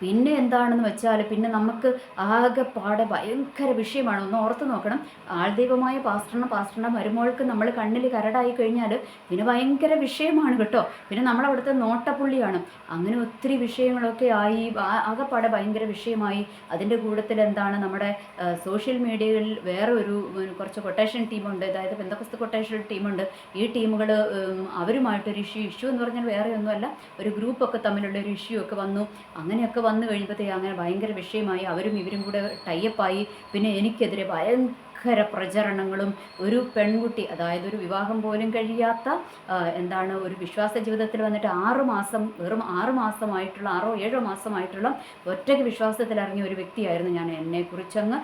പിന്നെ എന്താണെന്ന് വെച്ചാൽ പിന്നെ നമുക്ക് ആകെപ്പാടെ ഭയങ്കര വിഷയമാണ്. ഒന്ന് ഓർത്ത് നോക്കണം. ആൾദൈവമായ പാസ്റ്ററിനും പാസ്റ്ററിന്റെ മരുമോൾക്ക് നമ്മൾ കണ്ണിൽ കരടായി കഴിഞ്ഞാൽ പിന്നെ ഭയങ്കര വിഷയമാണ് കേട്ടോ. പിന്നെ നമ്മളവിടുത്തെ നോട്ടപ്പുള്ളിയാണ്. അങ്ങനെ ഒത്തിരി വിഷയങ്ങളൊക്കെ ആയി ആകെപ്പാടെ ഭയങ്കര വിഷയമായി. അതിന്റെ കൂട്ടത്തിൽ എന്താണ് നമ്മുടെ സോഷ്യൽ മീഡിയയിൽ വേറെ ഒരു കുറച്ച് കൊട്ടേഷൻ ടീമുണ്ട്. അതായത് ബന്ധപ്പസ്ത് കൊട്ടേഷൻ ടീമുണ്ട്. ഈ ടീമുകൾ അവരുമായിട്ടൊരു ഇഷ്യൂ ഇഷ്യൂ എന്ന് പറഞ്ഞാൽ വേറെ ഒന്നുമല്ല ഒരു ഗ്രൂപ്പൊക്കെ തമ്മിലുള്ള ഒരു ഇഷ്യൂ ഒക്കെ വന്നു. അങ്ങനെയൊക്കെ വന്നു കഴിയുമ്പോഴത്തേക്ക് അങ്ങനെ ഭയങ്കര വിഷയമായി. അവരും ഇവരും കൂടെ ടൈപ്പായി പിന്നെ എനിക്കെതിരെ ഭയങ്കര പ്രചരണങ്ങളും ഒരു പെൺകുട്ടി അതായത് ഒരു വിവാഹം പോലും കഴിയാത്ത എന്താണ് ഒരു വിശ്വാസ ജീവിതത്തിൽ വന്നിട്ട് ആറ് മാസം വെറും ആറ് മാസമായിട്ടുള്ള ആറോ ഏഴോ മാസമായിട്ടുള്ള ഒറ്റയ്ക്ക് വിശ്വാസത്തിൽ ഇറങ്ങിയ ഒരു വ്യക്തിയായിരുന്നു ഞാൻ. എന്നെക്കുറിച്ചങ്ങ്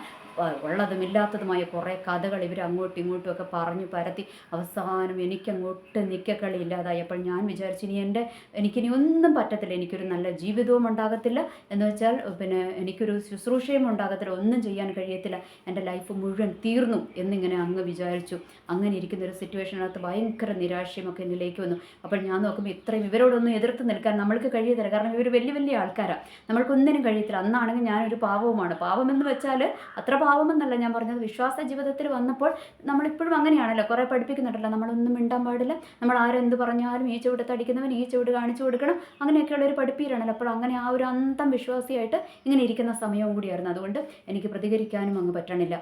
ഉള്ളതും ഇല്ലാത്തതുമായ കുറേ കഥകൾ ഇവർ അങ്ങോട്ടും ഇങ്ങോട്ടും ഒക്കെ പറഞ്ഞു പരത്തി. അവസാനം എനിക്കങ്ങോട്ട് നിൽക്കക്കളി ഇല്ലാതായി അപ്പോൾ ഞാൻ വിചാരിച്ചു ഇനി എന്റെ എനിക്കിനി ഒന്നും പറ്റത്തില്ല എനിക്കൊരു നല്ല ജീവിതവും ഉണ്ടാകത്തില്ല എന്ന് വെച്ചാൽ പിന്നെ എനിക്കൊരു ശുശ്രൂഷയും ഉണ്ടാകത്തില്ല ഒന്നും ചെയ്യാൻ കഴിയത്തില്ല. എന്റെ ലൈഫ് മുഴുവൻ തീർന്നു എന്നിങ്ങനെ അങ്ങ് വിചാരിച്ചു. അങ്ങനെ ഇരിക്കുന്ന ഒരു സിറ്റുവേഷനകത്ത് ഭയങ്കര നിരാശയും ഒക്കെ എന്നിലേക്ക് വന്നു. അപ്പോൾ ഞാൻ നോക്കുമ്പോൾ ഇത്രയും ഇവരോടൊന്നും എതിർത്ത് നിൽക്കാൻ നമ്മൾക്ക് കഴിയത്തില്ല. കാരണം ഇവർ വലിയ വലിയ ആൾക്കാരാണ് നമ്മൾക്കൊന്നിനും കഴിയത്തില്ല. അന്നാണെങ്കിൽ ഞാനൊരു പാവവുമാണ്. പാവമെന്ന് വെച്ചാൽ അത്ര പാവമെന്നല്ല ഞാൻ പറഞ്ഞത്. വിശ്വാസ ജീവിതത്തിൽ വന്നപ്പോൾ നമ്മളിപ്പോഴും അങ്ങനെയാണല്ലോ. കുറേ പഠിപ്പിക്കുന്നുണ്ടല്ലോ. നമ്മളൊന്നും മിണ്ടാൻ പാടില്ല. നമ്മൾ ആരെന്ത് പറഞ്ഞാലും ഈ ചുവടത്ത് അടിക്കുന്നവൻ ഈ ചുവട് കാണിച്ചു കൊടുക്കണം. അങ്ങനെയൊക്കെയുള്ള ഒരു പഠിപ്പീരാണല്ലോ. അപ്പോൾ അങ്ങനെ ആ ഒരു അന്തം വിശ്വാസിയായിട്ട് ഇങ്ങനെ ഇരിക്കുന്ന സമയവും കൂടിയായിരുന്നു. അതുകൊണ്ട് എനിക്ക് പ്രതികരിക്കാനും അങ്ങ് പറ്റണില്ല.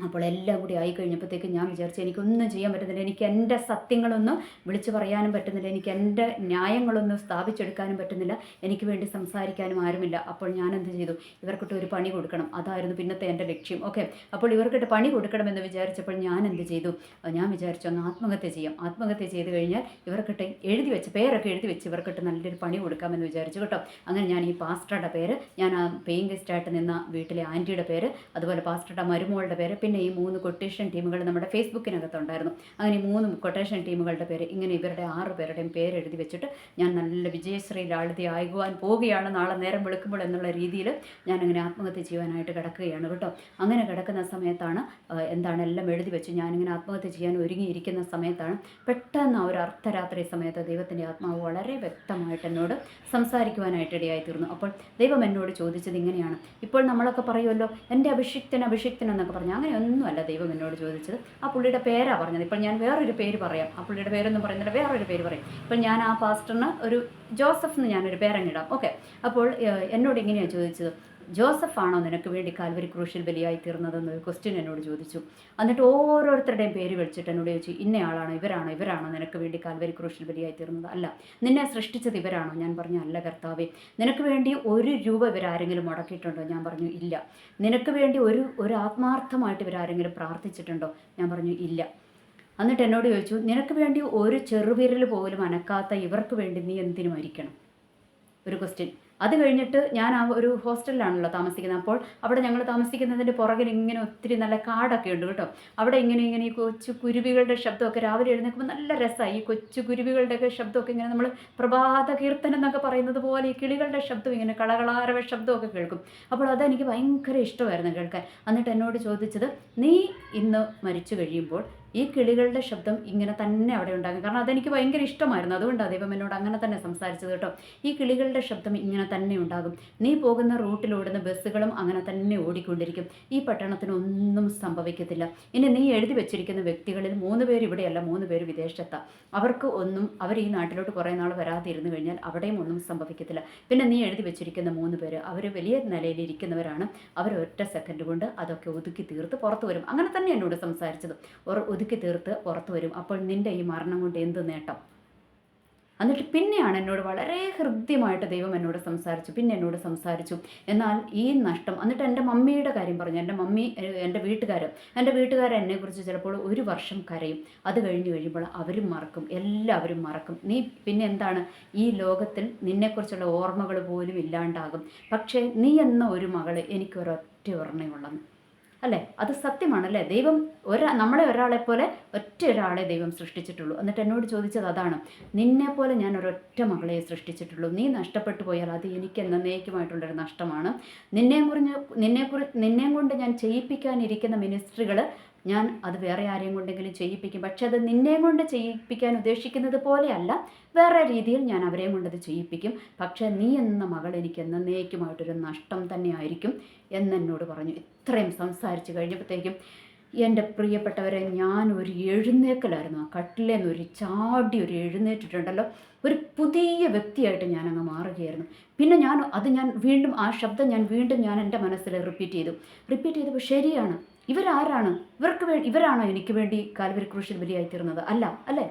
അപ്പോൾ എല്ലാം കൂടി ആയി കഴിഞ്ഞപ്പോഴത്തേക്ക് ഞാൻ വിചാരിച്ചു എനിക്കൊന്നും ചെയ്യാൻ പറ്റുന്നില്ല. എനിക്ക് എന്റെ സത്യങ്ങളൊന്നും വിളിച്ചു പറയാനും പറ്റുന്നില്ല. എനിക്ക് എന്റെ ന്യായങ്ങളൊന്നും സ്ഥാപിച്ചെടുക്കാനും പറ്റുന്നില്ല. എനിക്ക് വേണ്ടി സംസാരിക്കാനും ആരുമില്ല. അപ്പോൾ ഞാൻ എന്ത് ചെയ്തു? ഇവർക്കിട്ട് ഒരു പണി കൊടുക്കണം. അതായിരുന്നു പിന്നത്തെ എന്റെ ലക്ഷ്യം. ഓക്കെ. അപ്പോൾ ഇവർക്കിട്ട് പണി കൊടുക്കണമെന്ന് വിചാരിച്ചപ്പോൾ ഞാൻ എന്ത് ചെയ്തു ഞാൻ വിചാരിച്ചു ഒന്ന് ആത്മഹത്യ ചെയ്യാം. ആത്മഹത്യ ചെയ്ത് കഴിഞ്ഞാൽ ഇവർക്കിട്ട് എഴുതി വെച്ച് പേരൊക്കെ എഴുതി വെച്ച് ഇവർക്കിട്ട് നല്ലൊരു പണി കൊടുക്കാമെന്ന് വിചാരിച്ചു കേട്ടോ. അങ്ങനെ ഞാൻ ഈ പാസ്റ്ററുടെ പേര് ഞാൻ ആ പേയിങ് ഗസ്റ്റായിട്ട് നിന്ന വീട്ടിലെ ആന്റിയുടെ പേര് അതുപോലെ പാസ്റ്ററുടെ മരുമോളുടെ പേര് പിന്നെ ഈ മൂന്ന് കൊട്ടേഷൻ ടീമുകൾ നമ്മുടെ ഫേസ്ബുക്കിനകത്തുണ്ടായിരുന്നു അങ്ങനെ മൂന്ന് കൊട്ടേഷൻ ടീമുകളുടെ പേര് ഇങ്ങനെ ഇവരുടെ ആറ് പേരുടെയും പേര് എഴുതി വെച്ചിട്ട് ഞാൻ നല്ല വിജയശ്രീ ലാളിതി ആകുവാൻ പോവുകയാണ്. നാളെ നേരം വെളുക്കുമ്പോൾ എന്നുള്ള രീതിയിൽ ഞാൻ അങ്ങനെ ആത്മഹത്യ ചെയ്യാനായിട്ട് കിടക്കുകയാണ് കേട്ടോ. അങ്ങനെ കിടക്കുന്ന സമയത്താണ് എന്താണ് എല്ലാം എഴുതി വെച്ച് ഞാനിങ്ങനെ ആത്മഹത്യ ചെയ്യാൻ ഒരുങ്ങിയിരിക്കുന്ന സമയത്താണ് പെട്ടെന്ന് ഒരു അർദ്ധരാത്രി സമയത്ത് ദൈവത്തിന്റെ ആത്മാവ് വളരെ വ്യക്തമായിട്ട് എന്നോട് സംസാരിക്കുവാനായിട്ട് ഇടയായി തീർന്നു അപ്പോൾ ദൈവം എന്നോട് ചോദിച്ചത് ഇങ്ങനെയാണ്. ഇപ്പോൾ നമ്മളൊക്കെ പറയുമല്ലോ എന്റെ അഭിഷിക്തൻ അഭിഷിക്തൻ എന്നൊക്കെ പറഞ്ഞു. അങ്ങനെ ഒന്നുമല്ല ദൈവം എന്നോട് ചോദിച്ചത്. ആ പുള്ളിയുടെ പേരാണ് പറഞ്ഞത്. ഇപ്പം ഞാൻ വേറൊരു പേര് പറയാം. ആ പുള്ളിയുടെ പേരൊന്നും പറയുന്നില്ല. വേറൊരു പേര് പറയും. ഇപ്പം ഞാൻ ആ പാസ്റ്ററിന് ഒരു ജോസഫ് എന്ന് ഞാനൊരു പേരങ്ങിടാം ഓക്കെ അപ്പോൾ എന്നോട് ഇങ്ങനെയാണ് ചോദിച്ചത്? ജോസഫ് ആണോ നിനക്ക് വേണ്ടി കാൽവരി ക്രൂശിൽ ബലിയായി തീർന്നതെന്ന് ക്വസ്റ്റ്യൻ എന്നോട് ചോദിച്ചു. എന്നിട്ട് ഓരോരുത്തരുടെയും പേര് വിളിച്ചിട്ട് എന്നോട് ചോദിച്ചു ഇന്നയാളാണോ ഇവരാണോ? ഇവരാണോ നിനക്ക് വേണ്ടി കാൽവരി ക്രൂശിൽ ബലിയായി തീർന്നത്? അല്ല നിന്നെ സൃഷ്ടിച്ചത് ഇവരാണോ? ഞാൻ പറഞ്ഞു അല്ല കർത്താവേ നിനക്ക് വേണ്ടി ഒരു രൂപ ഇവരാരെങ്കിലും മുടക്കിയിട്ടുണ്ടോ? ഞാൻ പറഞ്ഞു ഇല്ല. നിനക്ക് വേണ്ടി ഒരു ഒരു ആത്മാർത്ഥമായിട്ട് ഇവരാരെങ്കിലും പ്രാർത്ഥിച്ചിട്ടുണ്ടോ? ഞാൻ പറഞ്ഞു ഇല്ല. എന്നിട്ട് എന്നോട് ചോദിച്ചു നിനക്ക് വേണ്ടി ഒരു ചെറുവിരൽ പോലും അനക്കാത്ത ഇവർക്ക് വേണ്ടി നീ എന്തിനു മരിക്കണം? ഒരു ക്വസ്റ്റ്യൻ അത് കഴിഞ്ഞിട്ട് ഞാൻ ആ ഒരു ഹോസ്റ്റലിലാണല്ലോ താമസിക്കുന്നത്. അപ്പോൾ അവിടെ ഞങ്ങൾ താമസിക്കുന്നതിന്റെ പുറകിൽ ഇങ്ങനെ ഒത്തിരി നല്ല കാടൊക്കെ ഉണ്ട് കേട്ടോ. അവിടെ ഇങ്ങനെ ഇങ്ങനെ ഈ കൊച്ചു കുരുവികളുടെ ശബ്ദമൊക്കെ രാവിലെ എഴുന്നേൽക്കുമ്പോൾ നല്ല രസമായി. ഈ കൊച്ചു കുരുവികളുടെയൊക്കെ ശബ്ദമൊക്കെ ഇങ്ങനെ നമ്മൾ പ്രഭാത കീർത്തനം എന്നൊക്കെ പറയുന്നത് പോലെ ഈ കിളികളുടെ ശബ്ദം ഇങ്ങനെ കളകളാരവ ശബ്ദമൊക്കെ കേൾക്കും. അപ്പോൾ അതെനിക്ക് ഭയങ്കര ഇഷ്ടമായിരുന്നു കേൾക്കാൻ. എന്നിട്ട് എന്നോട് ചോദിച്ചത് നീ ഇന്ന് മരിച്ചു കഴിയുമ്പോൾ ഈ കിളികളുടെ ശബ്ദം ഇങ്ങനെ തന്നെ അവിടെ ഉണ്ടാകും. കാരണം അതെനിക്ക് ഭയങ്കര ഇഷ്ടമായിരുന്നു. അതുകൊണ്ട് ദൈവം എന്നോട് അങ്ങനെ തന്നെ സംസാരിച്ചത് കേട്ടോ. ഈ കിളികളുടെ ശബ്ദം ഇങ്ങനെ തന്നെ ഉണ്ടാകും. നീ പോകുന്ന റൂട്ടിലോടുന്ന ബസ്സുകളും അങ്ങനെ തന്നെ ഓടിക്കൊണ്ടിരിക്കും. ഈ പട്ടണത്തിന് ഒന്നും സംഭവിക്കത്തില്ല. ഇനി നീ എഴുതി വെച്ചിരിക്കുന്ന വ്യക്തികളിൽ മൂന്ന് പേര് ഇവിടെയല്ല മൂന്ന് പേര് വിദേശത്താണ് അവർക്ക് ഒന്നും അവർ ഈ നാട്ടിലോട്ട് കുറേ നാൾ വരാതിരുന്നു കഴിഞ്ഞാൽ അവിടെയും ഒന്നും സംഭവിക്കത്തില്ല. പിന്നെ നീ എഴുതി വെച്ചിരിക്കുന്ന മൂന്ന് പേര് അവർ വലിയ നിലയിൽ ഇരിക്കുന്നവരാണ്. അവർ ഒറ്റ സെക്കൻഡ് കൊണ്ട് അതൊക്കെ ഒതുക്കി തീർത്ത് പുറത്തു വരും. അങ്ങനെ തന്നെ എന്നോട് സംസാരിച്ചത്. ഒരു ഒതുക്കി തീർത്ത് പുറത്തു വരും. അപ്പോൾ നിന്റെ ഈ മരണം കൊണ്ട് എന്ത് നേട്ടം? എന്നിട്ട് പിന്നെയാണ് എന്നോട് വളരെ ഹൃദ്യമായിട്ട് ദൈവം എന്നോട് സംസാരിച്ചു. പിന്നെ എന്നോട് സംസാരിച്ചു. എന്നാൽ ഈ നഷ്ടം എന്നിട്ട് എന്റെ മമ്മിയുടെ കാര്യം പറഞ്ഞു. എന്റെ മമ്മി എന്റെ വീട്ടുകാർ എന്റെ വീട്ടുകാർ എന്നെക്കുറിച്ച് ചിലപ്പോൾ ഒരു വർഷം കരയും. അത് കഴിഞ്ഞ് കഴിയുമ്പോൾ അവരും മറക്കും. എല്ലാവരും മറക്കും. നീ പിന്നെ എന്താണ്? ഈ ലോകത്തിൽ നിന്നെക്കുറിച്ചുള്ള ഓർമ്മകൾ പോലും ഇല്ലാണ്ടാകും. പക്ഷേ നീ എന്ന ഒരു മകൾ എനിക്കൊരൊറ്റ ഓർമ്മയുള്ളത് അല്ലേ? അത് സത്യമാണല്ലേ? ദൈവം ഒരാ നമ്മളെ ഒരാളെ പോലെ ഒറ്റ ഒരാളെ ദൈവം സൃഷ്ടിച്ചിട്ടുള്ളൂ. എന്നിട്ട് എന്നോട് ചോദിച്ചത് അതാണ് നിന്നെ പോലെ ഞാൻ ഒരൊറ്റ മകളെ സൃഷ്ടിച്ചിട്ടുള്ളൂ. നീ നഷ്ടപ്പെട്ടു പോയാൽ അത് എനിക്ക് എന്നേക്കുമായിട്ടുള്ളൊരു നഷ്ടമാണ്. നിന്നെ കുറിഞ്ഞ് നിന്നെ കുറി നിന്നെ കൊണ്ട് ഞാൻ ചെയ്യിപ്പിക്കാനിരിക്കുന്ന മിനിസ്ട്രികൾ ഞാൻ അത് വേറെ ആരെയും കൊണ്ടെങ്കിലും ചെയ്യിപ്പിക്കും. പക്ഷെ അത് നിന്നെയും കൊണ്ട് ചെയ്യിപ്പിക്കാൻ ഉദ്ദേശിക്കുന്നത് പോലെയല്ല. വേറെ രീതിയിൽ ഞാൻ അവരെയും കൊണ്ടത് ചെയ്യിപ്പിക്കും. പക്ഷേ നീ എന്ന മകൾ എനിക്ക് എന്നേക്കുമായിട്ടൊരു നഷ്ടം തന്നെയായിരിക്കും എന്നെന്നോട് പറഞ്ഞു. ഇത്രയും സംസാരിച്ച് കഴിഞ്ഞപ്പോഴത്തേക്കും എന്റെ പ്രിയപ്പെട്ടവരെ ഞാൻ ഒരു എഴുന്നേക്കലായിരുന്നു. ആ കട്ടിലേന്ന് ഒരു ചാടി ഒരു എഴുന്നേറ്റിട്ടുണ്ടല്ലോ. ഒരു പുതിയ വ്യക്തിയായിട്ട് ഞാൻ അങ്ങ് മാറുകയായിരുന്നു. പിന്നെ ഞാൻ അത് ഞാൻ വീണ്ടും ആ ശബ്ദം ഞാൻ വീണ്ടും ഞാൻ എന്റെ മനസ്സിൽ റിപ്പീറ്റ് ചെയ്തു. റിപ്പീറ്റ് ചെയ്തപ്പോൾ ശരിയാണ്. ഇവരാരാണ്? ഇവർക്ക് വേ ഇവരാണോ എനിക്ക് വേണ്ടി കാൽവരി ക്രൂശിൽ ബലിയായി തീർന്നത് അല്ല അല്ലേ?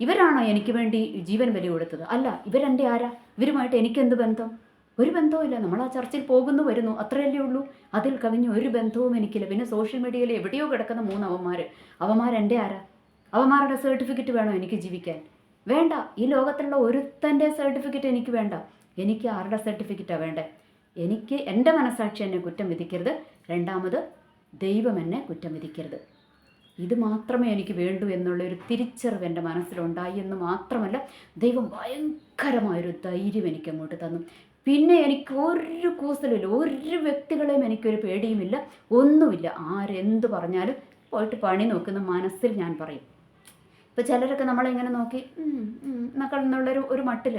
ഇവരാണോ എനിക്ക് വേണ്ടി ജീവൻ ബലി കൊടുത്തത് അല്ല ഇവരെന്റെ ആരാ? ഇവരുമായിട്ട് എനിക്ക് എനിക്കെന്ത് ബന്ധം? ഒരു ബന്ധവുമില്ല നമ്മൾ ആ ചർച്ചിൽ പോകുന്നു വരുന്നു അത്രയല്ലേ ഉള്ളൂ. അതിൽ കവിഞ്ഞ് ഒരു ബന്ധവും എനിക്കില്ല. പിന്നെ സോഷ്യൽ മീഡിയയിൽ എവിടെയോ കിടക്കുന്ന മൂന്ന് അവന്മാർ അവന്മാരെന്റെ ആരാ? അവന്മാരുടെ സർട്ടിഫിക്കറ്റ് വേണോ എനിക്ക് ജീവിക്കാൻ? വേണ്ട. ഈ ലോകത്തിലുള്ള ഒരുത്തന്റെ സർട്ടിഫിക്കറ്റ് എനിക്ക് വേണ്ട. എനിക്ക് ആരുടെ സർട്ടിഫിക്കറ്റാണ് വേണ്ടേ? എനിക്ക് എന്റെ മനസാക്ഷി എന്നെ കുറ്റം വിധിക്കരുത്. രണ്ടാമത് ദൈവം എന്നെ കുറ്റം വിധിക്കരുത്. ഇത് മാത്രമേ എനിക്ക് വേണ്ടൂ എന്നുള്ള ഒരു തിരിച്ചറിവ് എന്റെ മനസ്സിലുണ്ടായി എന്ന് മാത്രമല്ല ദൈവം ഭയങ്കരമായൊരു ധൈര്യം എനിക്ക് അങ്ങോട്ട് തന്നു. പിന്നെ എനിക്ക് ഒരു കൂസലില്ല ഒരു വ്യക്തികളെയും എനിക്കൊരു പേടിയുമില്ല ഒന്നുമില്ല. ആരെന്ത് പറഞ്ഞാലും പോയിട്ട് പണി നോക്കുന്ന മനസ്സിൽ ഞാൻ പറയും. ഇപ്പോൾ ചിലരൊക്കെ നമ്മളെ ഇങ്ങനെ നോക്കി എന്നൊക്കെ എന്നുള്ളൊരു ഒരു മട്ടിൽ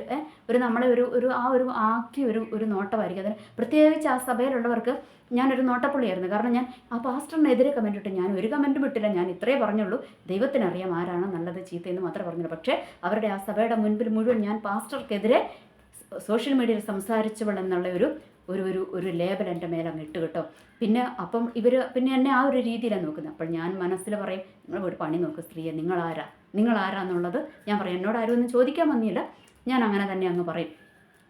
ഒരു നമ്മളെ ഒരു ഒരു ആ ഒരു ആക്കി ഒരു ഒരു നോട്ടമായിരിക്കും. അതിന് പ്രത്യേകിച്ച് ആ സഭയിലുള്ളവർക്ക് ഞാനൊരു നോട്ടപ്പുള്ളിയായിരുന്നു. കാരണം ഞാൻ ആ പാസ്റ്ററിനെതിരെ കമന്റ് ഇട്ട് ഞാൻ ഒരു കമന്റും ഇട്ടില്ല. ഞാൻ ഇത്രേ പറഞ്ഞുള്ളൂ. ദൈവത്തിനറിയാം ആരാണ് നല്ലത് ചീത്തയെന്ന് മാത്രമേ പറഞ്ഞുള്ളൂ. പക്ഷേ അവരുടെ ആ സഭയുടെ മുൻപിൽ മുഴുവൻ ഞാൻ പാസ്റ്റർക്കെതിരെ സോഷ്യൽ മീഡിയയിൽ സംസാരിച്ചവൾ എന്നുള്ള ഒരു ഒരു ഒരു ഒരു ലേബൽ എന്റെ മേലെ അങ്ങ് ഇട്ട് കിട്ടും. പിന്നെ അപ്പം ഇവർ പിന്നെ എന്നെ ആ ഒരു രീതിയിലാണ് നോക്കുന്നത്. അപ്പോൾ ഞാൻ മനസ്സിൽ പറയും നിങ്ങൾ ഒരു പണി നോക്ക് സ്ത്രീയെ നിങ്ങളാരാ? നിങ്ങളാരാന്നുള്ളത് ഞാൻ പറയും. എന്നോട് ആരും ഒന്നും ചോദിക്കാൻ വന്നില്ല. ഞാൻ അങ്ങനെ തന്നെ അങ്ങ് പറയും.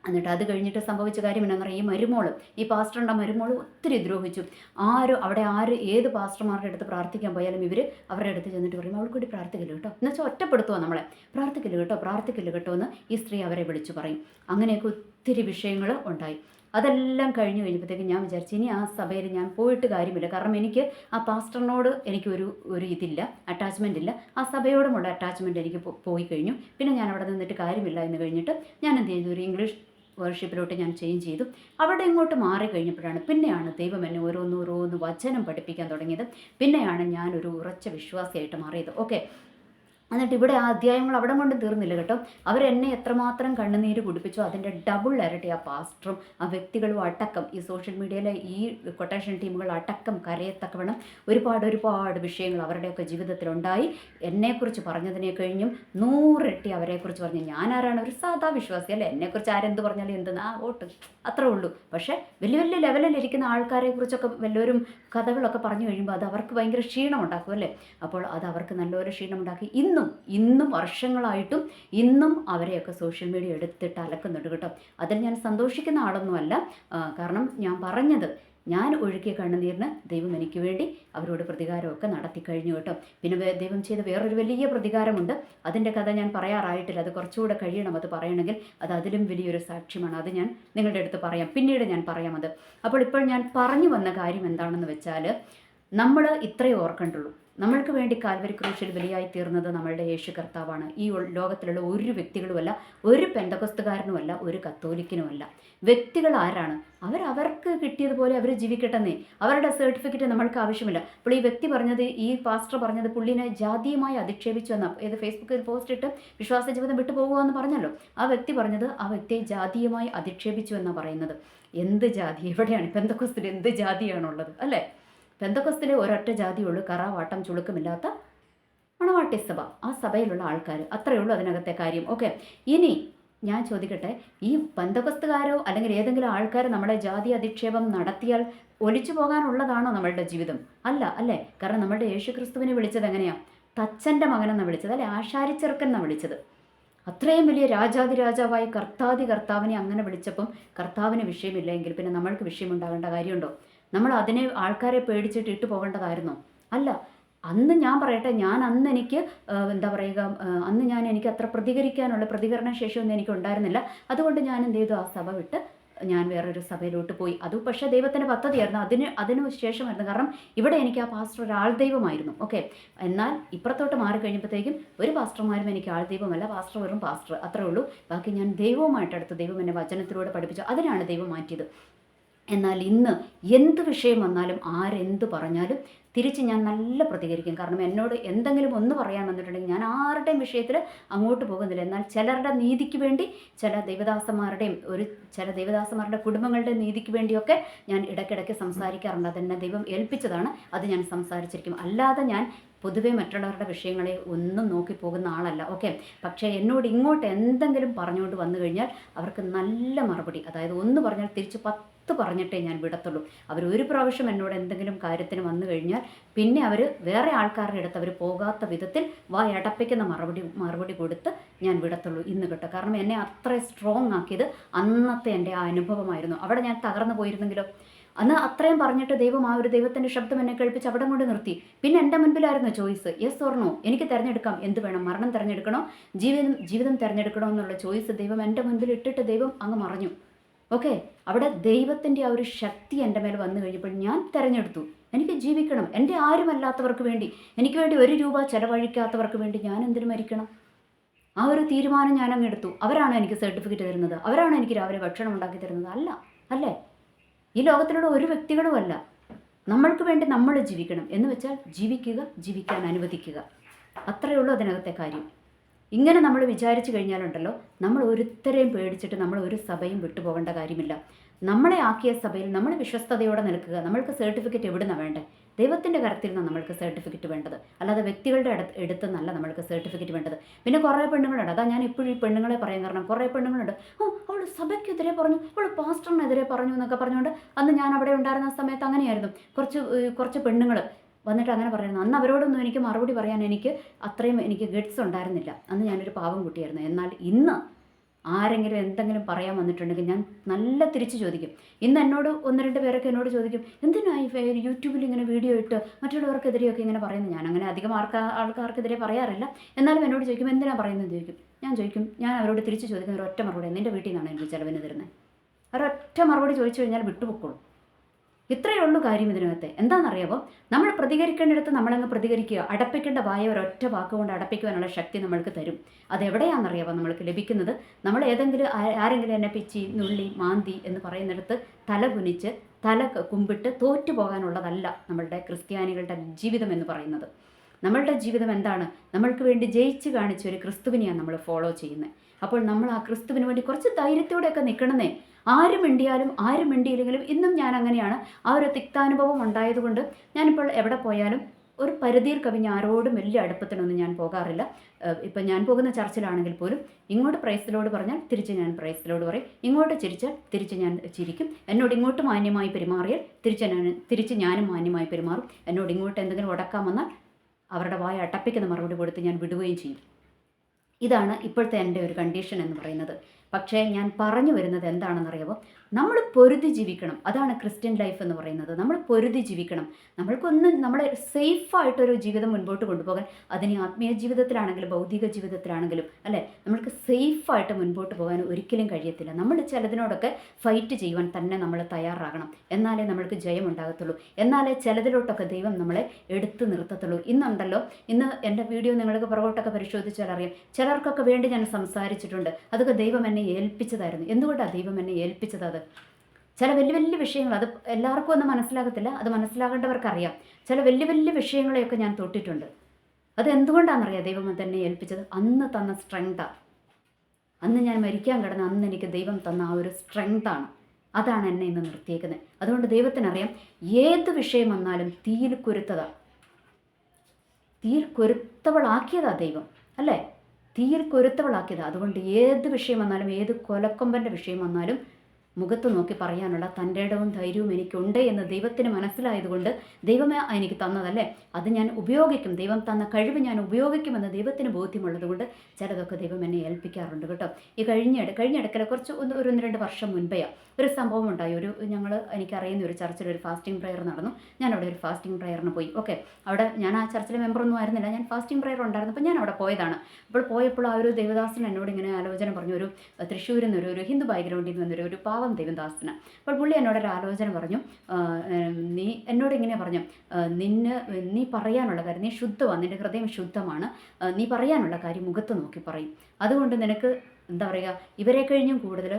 എന്നിട്ട് അത് കഴിഞ്ഞിട്ട് സംഭവിച്ച കാര്യം എന്നാന്ന് പറയുക ഈ മരുമോൾ ഈ പാസ്റ്ററിന്റെ മരുമോൾ ഒത്തിരി ദ്രോഹിച്ചു. ആരും അവിടെ ആര് ഏത് പാസ്റ്റർമാരുടെ അടുത്ത് പ്രാർത്ഥിക്കാൻ പോയാലും ഇവർ അവരുടെ അടുത്ത് ചെന്നിട്ട് പറയും അവൾക്ക് കൂടി പ്രാർത്ഥിക്കില്ല കേട്ടോ. എന്ന് വെച്ചാൽ ഒറ്റപ്പെടുത്തുക നമ്മളെ. പ്രാർത്ഥിക്കില്ല കേട്ടോ പ്രാർത്ഥിക്കില്ല കേട്ടോ എന്ന് ഈ സ്ത്രീ അവരെ വിളിച്ചു പറയും. അങ്ങനെയൊക്കെ ഒത്തിരി വിഷയങ്ങൾ ഉണ്ടായി. അതെല്ലാം കഴിഞ്ഞ് കഴിഞ്ഞപ്പോഴത്തേക്ക് ഞാൻ വിചാരിച്ചു ഇനി ആ സഭയിൽ ഞാൻ പോയിട്ട് കാര്യമില്ല. കാരണം എനിക്ക് ആ പാസ്റ്ററിനോട് എനിക്കൊരു ഒരു ഇതില്ല അറ്റാച്ച്മെന്റ് ഇല്ല. ആ സഭയോടുമുള്ള അറ്റാച്ച്മെന്റ് എനിക്ക് പോയി കഴിഞ്ഞു. പിന്നെ ഞാൻ അവിടെ നിന്നിട്ട് കാര്യമില്ല എന്ന് കഴിഞ്ഞിട്ട് ഞാൻ എന്ത് ചെയ്തു? ഒരു ഇംഗ്ലീഷ് വർഷിപ്പിലോട്ട് ഞാൻ ചേഞ്ച് ചെയ്തു. അവിടെ ഇങ്ങോട്ട് മാറി കഴിഞ്ഞപ്പോഴാണ് പിന്നെയാണ് ദൈവം എന്നെ ഓരോന്ന് ഓരോന്ന് വചനം പഠിപ്പിക്കാൻ തുടങ്ങിയത്. പിന്നെയാണ് ഞാനൊരു ഉറച്ച വിശ്വാസിയായിട്ട് മാറിയത്. ഓക്കെ എന്നിട്ട് ഇവിടെ ആ അധ്യായങ്ങൾ അവിടെ കൊണ്ട് തീർന്നില്ല കേട്ടോ. അവരെന്നെ എത്രമാത്രം കണ്ണുനീര് കുടിപ്പിച്ചോ അതിന്റെ ഡബിൾ ഇരട്ടി ആ പാസ്റ്ററും ആ വ്യക്തികളും അടക്കം ഈ സോഷ്യൽ മീഡിയയിലെ ഈ കൊട്ടേഷൻ ടീമുകൾ അടക്കം കരയത്തക്കവണ്ണം ഒരുപാട് ഒരുപാട് വിഷയങ്ങൾ അവരുടെയൊക്കെ ജീവിതത്തിലുണ്ടായി. എന്നെക്കുറിച്ച് പറഞ്ഞതിനെ കഴിഞ്ഞും നൂറിരട്ടി അവരെക്കുറിച്ച് പറഞ്ഞു. ഞാനാരാണ്? ഒരു സാധാ വിശ്വാസി അല്ലേ? എന്നെക്കുറിച്ച് ആരെന്ത് പറഞ്ഞാലും എന്തെന്ന്? ആ അത്രേ ഉള്ളൂ. പക്ഷേ വലിയ വലിയ ലെവലിലിരിക്കുന്ന ആൾക്കാരെ കുറിച്ചൊക്കെ വല്ലവരും കഥകളൊക്കെ പറഞ്ഞു കഴിയുമ്പോൾ അത് അവർക്ക് ഭയങ്കര ക്ഷീണം ഉണ്ടാക്കും അല്ലേ? അപ്പോൾ അത് അവർക്ക് നല്ലൊരു ക്ഷീണം ഉണ്ടാക്കി ഇന്നും ഇന്നും വർഷങ്ങളായിട്ടും ഇന്നും അവരെയൊക്കെ സോഷ്യൽ മീഡിയ എടുത്തിട്ട് അലക്കുന്നുണ്ട് കേട്ടോ. അതിൽ ഞാൻ സന്തോഷിക്കുന്ന ആളൊന്നുമല്ല. കാരണം ഞാൻ പറഞ്ഞത് ഞാൻ ഒഴുക്കിയ കണ്ണുനീരിന് ദൈവം എനിക്ക് വേണ്ടി അവരോട് പ്രതികാരമൊക്കെ നടത്തി കഴിഞ്ഞു കേട്ടോ. പിന്നെ ദൈവം ചെയ്ത വേറൊരു വലിയ പ്രതികാരമുണ്ട്. അതിന്റെ കഥ ഞാൻ പറയാറായിട്ടില്ല. അത് കുറച്ചുകൂടെ കഴിയണം അത് പറയണമെങ്കിൽ. അത് അതിലും വലിയൊരു സാക്ഷ്യമാണ്. അത് ഞാൻ നിങ്ങളുടെ അടുത്ത് പറയാം. പിന്നീട് ഞാൻ പറയാം അത്. അപ്പോൾ ഇപ്പോൾ ഞാൻ പറഞ്ഞു വന്ന കാര്യം എന്താണെന്ന് വെച്ചാൽ നമ്മൾ ഇത്രയും ഓർക്കണ്ടുള്ളൂ. നമ്മൾക്ക് വേണ്ടി കാൽവരി ക്രൂശിൽ ബലിയായി തീർന്നത് നമ്മളുടെ യേശു കർത്താവാണ്. ഈ ലോകത്തിലുള്ള ഒരു വ്യക്തികളുമല്ല ഒരു പെന്തകസ്തുകാരനുമല്ല ഒരു കത്തോലിക്കനുമല്ല. വ്യക്തികൾ ആരാണ്? അവർ അവർക്ക് കിട്ടിയതുപോലെ അവർ ജീവിക്കട്ടെന്നേ. അവരുടെ സർട്ടിഫിക്കറ്റ് നമ്മൾക്ക് ആവശ്യമില്ല. അപ്പോൾ ഈ വ്യക്തി പറഞ്ഞത് ഈ പാസ്റ്റർ പറഞ്ഞത് പുള്ളിനെ ജാതീയമായി അധിക്ഷേപിച്ചു എന്ന. ഏത് ഫേസ്ബുക്കിൽ പോസ്റ്റ് ഇട്ട് വിശ്വാസ ജീവിതം വിട്ടു പോകുക എന്ന് പറഞ്ഞല്ലോ. ആ വ്യക്തി പറഞ്ഞത് ആ വ്യക്തിയെ ജാതീയമായി അധിക്ഷേപിച്ചു എന്നാണ് പറയുന്നത്. എന്ത് ജാതി? എവിടെയാണ് എന്തൊക്കെ എന്ത് ജാതിയാണുള്ളത്? അല്ലേ? പെന്തക്കൊസ്തിലെ ഒരൊറ്റ ജാതിയുള്ളൂ കറാവാട്ടം ചുളുക്കമില്ലാത്ത മണവാട്ടി സഭ ആ സഭയിലുള്ള ആൾക്കാർ അത്രയേ ഉള്ളൂ അതിനകത്തെ കാര്യം. ഓക്കെ ഇനി ഞാൻ ചോദിക്കട്ടെ ഈ ബന്ധക്കസ്തുകാരോ അല്ലെങ്കിൽ ഏതെങ്കിലും ആൾക്കാർ നമ്മളെ ജാതി അധിക്ഷേപം നടത്തിയാൽ ഒലിച്ചു പോകാനുള്ളതാണോ നമ്മളുടെ ജീവിതം? അല്ല അല്ലേ? കാരണം നമ്മളുടെ യേശു ക്രിസ്തുവിനെ വിളിച്ചത് എങ്ങനെയാ? തച്ചന്റെ മകനെന്ന് വിളിച്ചത് അല്ലെ? ആശാരിച്ചെറുക്കൻ എന്നാണ് വിളിച്ചത്. അത്രയും വലിയ രാജാതി രാജാവായി കർത്താതി കർത്താവിനെ അങ്ങനെ വിളിച്ചപ്പം കർത്താവിന് വിഷയമില്ലെങ്കിൽ പിന്നെ നമ്മൾക്ക് വിഷയമുണ്ടാകേണ്ട കാര്യമുണ്ടോ? നമ്മൾ അതിനെ ആൾക്കാരെ പേടിച്ചിട്ട് ഇട്ടു പോകേണ്ടതായിരുന്നോ. അല്ല അന്ന് ഞാൻ പറയട്ടെ ഞാൻ അന്ന് എനിക്ക് എന്താ പറയുക അന്ന് ഞാൻ എനിക്ക് അത്ര പ്രതികരിക്കാനുള്ള പ്രതികരണ ശേഷിയൊന്നും എനിക്ക് ഉണ്ടായിരുന്നില്ല. അതുകൊണ്ട് ഞാൻ എന്ത് ചെയ്തു? ആ സഭ വിട്ട് ഞാൻ വേറൊരു സഭയിലോട്ട് പോയി. അത് പക്ഷേ ദൈവത്തിന്റെ പദ്ധതിയായിരുന്നു. അതിന് അതിന് ശേഷമായിരുന്നു. കാരണം ഇവിടെ എനിക്ക് ആ പാസ്റ്റർ ഒരു ആൾദൈവമായിരുന്നു ഓക്കെ? എന്നാൽ ഇപ്പുറത്തോട്ട് മാറി കഴിഞ്ഞപ്പോഴത്തേക്കും ഒരു പാസ്റ്റർമാരും എനിക്ക് ആൾ ദൈവമല്ല. പാസ്റ്റർ വെറും പാസ്റ്റർ. അത്രേ ഉള്ളൂ. ബാക്കി ഞാൻ ദൈവവുമായിട്ട് അടുത്ത് ദൈവം എന്നെ വചനത്തിലൂടെ പഠിപ്പിച്ചു. അതിനാണ് ദൈവം മാറ്റിയത്. എന്നാൽ ഇന്ന് എന്ത് വിഷയം വന്നാലും ആരെന്ത് പറഞ്ഞാലും തിരിച്ച് ഞാൻ നല്ല പ്രതികരിക്കും. കാരണം എന്നോട് എന്തെങ്കിലും ഒന്ന് പറയാൻ വന്നിട്ടുണ്ടെങ്കിൽ ഞാൻ ആരുടെയും വിഷയത്തിൽ അങ്ങോട്ട് പോകുന്നില്ല. എന്നാൽ ചിലരുടെ നീതിക്ക് വേണ്ടി ചില ദൈവദാസന്മാരുടെയും ഒരു ചില ദൈവദാസന്മാരുടെ കുടുംബങ്ങളുടെ നീതിക്ക് വേണ്ടിയൊക്കെ ഞാൻ ഇടയ്ക്കിടയ്ക്ക് സംസാരിക്കാറുണ്ട്. അതെന്നെ ദൈവം ഏൽപ്പിച്ചതാണ്. അത് ഞാൻ സംസാരിച്ചിരിക്കും. അല്ലാതെ ഞാൻ പൊതുവെ മറ്റുള്ളവരുടെ വിഷയങ്ങളെ ഒന്നും നോക്കി പോകുന്ന ആളല്ല. ഓക്കെ? പക്ഷേ എന്നോട് ഇങ്ങോട്ട് എന്തെങ്കിലും പറഞ്ഞുകൊണ്ട് വന്നു കഴിഞ്ഞാൽ അവർക്ക് നല്ല മറുപടി. അതായത് ഒന്ന് പറഞ്ഞാൽ തിരിച്ച് പത്ത് പറഞ്ഞിട്ടേ ഞാൻ വിടത്തുള്ളൂ. അവർ ഒരു പ്രാവശ്യം എന്നോട് എന്തെങ്കിലും കാര്യത്തിന് വന്നു കഴിഞ്ഞാൽ പിന്നെ അവർ വേറെ ആൾക്കാരുടെ അടുത്ത് അവർ പോകാത്ത വിധത്തിൽ വായ അടപ്പിക്കുന്ന മറുപടി മറുപടി കൊടുത്ത് ഞാൻ വിടത്തുള്ളൂ ഇന്ന് കേട്ടോ. കാരണം എന്നെ അത്ര സ്ട്രോങ് ആക്കിയത് അന്നത്തെ എന്റെ ആ അനുഭവമായിരുന്നു. അവിടെ ഞാൻ തകർന്നു പോയിരുന്നെങ്കിലോ? അന്ന് അത്രയും പറഞ്ഞിട്ട് ദൈവം ആ ഒരു ദൈവത്തിന്റെ ശബ്ദം എന്നെ കേൾപ്പിച്ച് അവിടെ കൊണ്ട് നിർത്തി. പിന്നെ എന്റെ മുൻപിലായിരുന്നു ചോയ്സ്. യെസ് ഓർണോ എനിക്ക് തിരഞ്ഞെടുക്കാം. എന്ത് വേണം? മരണം തിരഞ്ഞെടുക്കണോ? ജീവിതം ജീവിതം തിരഞ്ഞെടുക്കണോ എന്നുള്ള ചോയ്സ് ദൈവം എന്റെ മുൻപിൽ ഇട്ടിട്ട് ദൈവം അങ്ങ് മറഞ്ഞു. ഓക്കെ അവിടെ ദൈവത്തിന്റെ ആ ഒരു ശക്തി എന്റെ മേൽ വന്നു കഴിഞ്ഞപ്പോൾ ഞാൻ തിരഞ്ഞെടുത്തു. എനിക്ക് ജീവിക്കണം. എന്റെ ആരുമല്ലാത്തവർക്ക് വേണ്ടി എനിക്ക് വേണ്ടി ഒരു രൂപ ചെലവഴിക്കാത്തവർക്ക് വേണ്ടി ഞാൻ എന്തിനു മരിക്കണം? ആ ഒരു തീരുമാനം ഞാൻ അങ്ങ് എടുത്തു. അവരാണ് എനിക്ക് സർട്ടിഫിക്കറ്റ് തരുന്നത്. അവരാണ് എനിക്ക് രാവിലെ ഭക്ഷണം ഉണ്ടാക്കി തരുന്നത്. അല്ല അല്ലേ? ഈ ലോകത്തിലുള്ള ഒരു വ്യക്തികളുമല്ല നമ്മൾക്ക് വേണ്ടി നമ്മൾ ജീവിക്കണം. എന്ന് വെച്ചാൽ ജീവിക്കുക ജീവിക്കാൻ അനുവദിക്കുക. അത്രയേ ഉള്ളൂ അതിനകത്തെ കാര്യം. ഇങ്ങനെ നമ്മൾ വിചാരിച്ചു കഴിഞ്ഞാലുണ്ടല്ലോ നമ്മൾ ഒരുത്തരെയും പേടിച്ചിട്ട് നമ്മൾ ഒരു സഭയും വിട്ടുപോകേണ്ട കാര്യമില്ല. നമ്മളെ ആക്കിയ സഭയിൽ നമ്മൾ വിശ്വസ്തയോടെ നിൽക്കുക നമ്മൾക്ക് സർട്ടിഫിക്കറ്റ് എവിടുന്ന വേണ്ടേ? ദൈവത്തിന്റെ കരത്തിൽ നിന്ന് നമ്മൾക്ക് സർട്ടിഫിക്കറ്റ് വേണ്ടത്. അല്ലാതെ വ്യക്തികളുടെ അടുത്ത് എടുത്ത് നല്ല നമ്മൾക്ക് സർട്ടിഫിക്കറ്റ് വേണ്ടത്. പിന്നെ കുറേ പെണ്ണുങ്ങളുണ്ട്. അതാ ഞാൻ ഇപ്പോഴും ഈ പെണ്ണുങ്ങളെ പറയാൻ കാരണം. കുറേ പെണ്ണുങ്ങളുണ്ട്. ഓ അവൾ സഭയ്ക്കെതിരെ പറഞ്ഞു അവൾ പാസ്റ്ററിനെതിരെ പറഞ്ഞു എന്നൊക്കെ പറഞ്ഞുകൊണ്ട് അന്ന് ഞാൻ അവിടെ ഉണ്ടായിരുന്ന സമയത്ത് അങ്ങനെയായിരുന്നു. കുറച്ച് കുറച്ച് പെണ്ണുങ്ങൾ വന്നിട്ട് അങ്ങനെ പറയുന്നു. അന്ന് അവരോടൊന്നും എനിക്ക് മറുപടി പറയാൻ എനിക്ക് അത്രയും എനിക്ക് ഗഡ്സ് ഉണ്ടായിരുന്നില്ല. അന്ന് ഞാനൊരു പാവം കുട്ടിയായിരുന്നു. എന്നാൽ ഇന്ന് ആരെങ്കിലും എന്തെങ്കിലും പറയാൻ വന്നിട്ടുണ്ടെങ്കിൽ ഞാൻ നല്ല തിരിച്ച് ചോദിക്കും. ഇന്ന് എന്നോട് ഒന്ന് രണ്ട് പേരൊക്കെ എന്നോട് ചോദിക്കും എന്തിനായി ഈ യൂട്യൂബിൽ ഇങ്ങനെ വീഡിയോ ഇട്ട് മറ്റുള്ളവർക്കെതിരെയൊക്കെ ഇങ്ങനെ പറയുന്നത്? ഞാൻ അങ്ങനെ അധികം ആൾക്കാ ആൾക്കാർക്കെതിരെ പറയാറില്ല. എന്നാലും എന്നോട് ചോദിക്കും എന്തിനാ പറയുന്നത്? ചോദിക്കും. ഞാൻ ചോദിക്കും ഞാൻ അവരോട് തിരിച്ച് ചോദിക്കുന്ന ഒറ്റ മറുപടി നിന്റെ വീട്ടിൽ നിന്നാണ് എനിക്ക് ചിലവിന് തരുന്നത്? ഒരൊറ്റ മറുപടി ചോദിച്ചു കഴിഞ്ഞാൽ വിട്ടുപൊക്കോളും ഇത്രയേ ഉള്ളൂ കാര്യം ഇതിനകത്ത്. എന്താണെന്നറിയാമോ നമ്മൾ പ്രതികരിക്കേണ്ടിടത്ത് നമ്മളങ്ങ് പ്രതികരിക്കുക. അടപ്പിക്കേണ്ട വായ ഒരൊറ്റ വാക്കുകൊണ്ട് അടപ്പിക്കുവാനുള്ള ശക്തി നമ്മൾക്ക് തരും. അതെവിടെയാണെന്നറിയാമോ നമ്മൾക്ക് ലഭിക്കുന്നത്? നമ്മൾ ഏതെങ്കിലും ആരെങ്കിലും എന്നെ പിച്ചി നുള്ളി മാന്തി എന്ന് പറയുന്നിടത്ത് തല കുനിച്ച് തല കുമ്പിട്ട് തോറ്റു പോകാനുള്ളതല്ല നമ്മളുടെ ക്രിസ്ത്യാനികളുടെ ജീവിതം എന്ന് പറയുന്നത്. നമ്മളുടെ ജീവിതം എന്താണ്? നമ്മൾക്ക് വേണ്ടി ജയിച്ച് കാണിച്ച ഒരു ക്രിസ്തുവിനെയാണ് നമ്മൾ ഫോളോ ചെയ്യുന്നത്. അപ്പോൾ നമ്മൾ ആ ക്രിസ്തുവിന് വേണ്ടി കുറച്ച് ധൈര്യത്തോടെയൊക്കെ നിൽക്കണമെന്നേ ആരും മിണ്ടിയാലും ആരും മിണ്ടിയില്ലെങ്കിലും ഇന്നും ഞാൻ അങ്ങനെയാണ്. ആ ഒരു തിക്താനുഭവം ഉണ്ടായതുകൊണ്ട് ഞാനിപ്പോൾ എവിടെ പോയാലും ഒരു പരിധിയിൽ കവിഞ്ഞ് ആരോടും വലിയ അടുപ്പത്തിനൊന്നും ഞാൻ പോകാറില്ല. ഇപ്പം ഞാൻ പോകുന്ന ചർച്ചിലാണെങ്കിൽ പോലും ഇങ്ങോട്ട് പ്രൈസിലോട് പറഞ്ഞാൽ തിരിച്ച് ഞാൻ പ്രൈസിലോട് പറയും. ഇങ്ങോട്ട് ചിരിച്ചാൽ തിരിച്ച് ഞാൻ ചിരിക്കും. എന്നോട് ഇങ്ങോട്ട് മാന്യമായി പെരുമാറിയാൽ തിരിച്ച് ഞാൻ തിരിച്ച് ഞാനും മാന്യമായി പെരുമാറും. എന്നോട് ഇങ്ങോട്ട് എന്തെങ്കിലും ഉടക്കാൻ വന്നാൽ അവരുടെ വായ അട്ടപ്പിക്കുന്ന മറുപടി കൊടുത്ത് ഞാൻ വിടുകയും ചെയ്യും. ഇതാണ് ഇപ്പോഴത്തെ എന്റെ ഒരു കണ്ടീഷൻ എന്ന് പറയുന്നത്. പക്ഷേ ഞാൻ പറഞ്ഞു വരുന്നത് എന്താണെന്നറിയാമോ? നമ്മൾ പൊരുതി ജീവിക്കണം. അതാണ് ക്രിസ്ത്യൻ ലൈഫ് എന്ന് പറയുന്നത്. നമ്മൾ പൊരുതി ജീവിക്കണം. നമ്മൾക്കൊന്ന് നമ്മളെ സേഫായിട്ടൊരു ജീവിതം മുൻപോട്ട് കൊണ്ടുപോകാൻ അതിന് ആത്മീയ ജീവിതത്തിലാണെങ്കിലും ഭൗതിക ജീവിതത്തിലാണെങ്കിലും അല്ലേ? നമ്മൾക്ക് സേഫായിട്ട് മുൻപോട്ട് പോകാൻ ഒരിക്കലും കഴിയത്തില്ല. നമ്മൾ ചിലതിനോടൊക്കെ ഫൈറ്റ് ചെയ്യുവാൻ തന്നെ നമ്മൾ തയ്യാറാകണം. എന്നാലേ നമ്മൾക്ക് ജയം ഉണ്ടാകത്തുള്ളൂ. എന്നാലേ ചിലതിലോട്ടൊക്കെ ദൈവം നമ്മളെ എടുത്തു നിർത്തത്തുള്ളൂ. ഇന്നുണ്ടല്ലോ ഇന്ന് എന്റെ വീഡിയോ നിങ്ങൾക്ക് പുറകോട്ടൊക്കെ പരിശോധിച്ചാൽ അറിയാം. ചിലർക്കൊക്കെ വേണ്ടി ഞാൻ സംസാരിച്ചിട്ടുണ്ട്. അതൊക്കെ ദൈവം എന്നെ ഏൽപ്പിച്ചതായിരുന്നു. എന്തുകൊണ്ടാണ് ദൈവം എന്നെ ഏൽപ്പിച്ചത് അത്? ചില വലിയ വലിയ വിഷയങ്ങൾ അത് എല്ലാവർക്കും ഒന്നും മനസ്സിലാകത്തില്ല അത് മനസ്സിലാകേണ്ടവർക്കറിയാം. ചില വലിയ വലിയ വിഷയങ്ങളെയൊക്കെ ഞാൻ തൊട്ടിട്ടുണ്ട്. അത് എന്തുകൊണ്ടാണെന്നറിയാം ദൈവം തന്നെ ഏൽപ്പിച്ചത്? അന്ന് തന്ന സ്ട്രെങ്താണ് അന്ന് ഞാൻ മരിക്കാൻ കിടന്ന അന്ന് എനിക്ക് ദൈവം തന്ന ആ ഒരു സ്ട്രെങ്താണ് അതാണ് എന്നെ ഇന്ന് നിർത്തിയേക്കുന്നത്. അതുകൊണ്ട് ദൈവത്തിനറിയാം ഏത് വിഷയം വന്നാലും തീയിൽ കുരുത്തതാ. തീയിൽ കുരുത്തവളാക്കിയതാ ദൈവം അല്ലേ? തീയിൽ കുരുത്തവളാക്കിയതാ. അതുകൊണ്ട് ഏത് വിഷയം വന്നാലും ഏത് കൊലക്കൊമ്പന്റെ വിഷയം വന്നാലും മുഖത്ത് നോക്കി പറയാനുള്ള തന്റെ ഇടവും ധൈര്യവും എനിക്കുണ്ട് എന്ന് ദൈവത്തിന് മനസ്സിലായതുകൊണ്ട് ദൈവമേ എനിക്ക് തന്നതല്ലേ? അത് ഞാൻ ഉപയോഗിക്കും. ദൈവം തന്ന കഴിവ് ഞാൻ ഉപയോഗിക്കുമെന്ന് ദൈവത്തിന് ബോധ്യമുള്ളതുകൊണ്ട് ചിലതൊക്കെ ദൈവം എന്നെ ഏൽപ്പിക്കാറുണ്ട് കേട്ടോ. ഈ കഴിഞ്ഞ കഴിഞ്ഞ ഇടയ്ക്കല കുറച്ച് ഒന്ന് ഒരു ഒന്ന് രണ്ട് വർഷം മുൻപെയാണ് ഒരു സംഭവം ഉണ്ടായി. ഒരു ഞങ്ങൾ എനിക്കറിയുന്ന ഒരു ചർച്ചിൽ ഒരു ഫാസ്റ്റിംഗ് പ്രെയർ നടന്നു. ഞാൻ അവിടെ ഒരു ഫാസ്റ്റിംഗ് പ്രെയറിന് പോയി. ഓക്കെ അവിടെ ഞാൻ ആ ചർച്ചിലെ മെമ്പറൊന്നും ആയിരുന്നില്ല. ഞാൻ ഫാസ്റ്റിംഗ് പ്രെയർ ഉണ്ടായിരുന്നപ്പോൾ ഞാൻ അവിടെ പോയതാണ്. അപ്പോൾ പോയപ്പോൾ ആ ഒരു ദേവദാസൻ എന്നോട് ഇങ്ങനെ ആലോചന പറഞ്ഞു. ഒരു തൃശ്ശൂരിൽ നിന്നൊരു ഒരു ഹിന്ദു ബാക്ക്ഗ്രൗണ്ടിൽ നിന്നൊരു ഒരു പാവം ദേവദാസന്. അപ്പോൾ പുള്ളി എന്നോടൊരു ആലോചന പറഞ്ഞു. നീ എന്നോട് ഇങ്ങനെ പറഞ്ഞു. നിന്നെ നീ പറയാനുള്ള കാര്യം നീ ശുദ്ധമാണ് നിന്റെ ഹൃദയം ശുദ്ധമാണ്. നീ പറയാനുള്ള കാര്യം മുഖത്ത് നോക്കി പറയും. അതുകൊണ്ട് നിനക്ക് എന്താ പറയുക? ഇവരെ കഴിഞ്ഞും കൂടുതൽ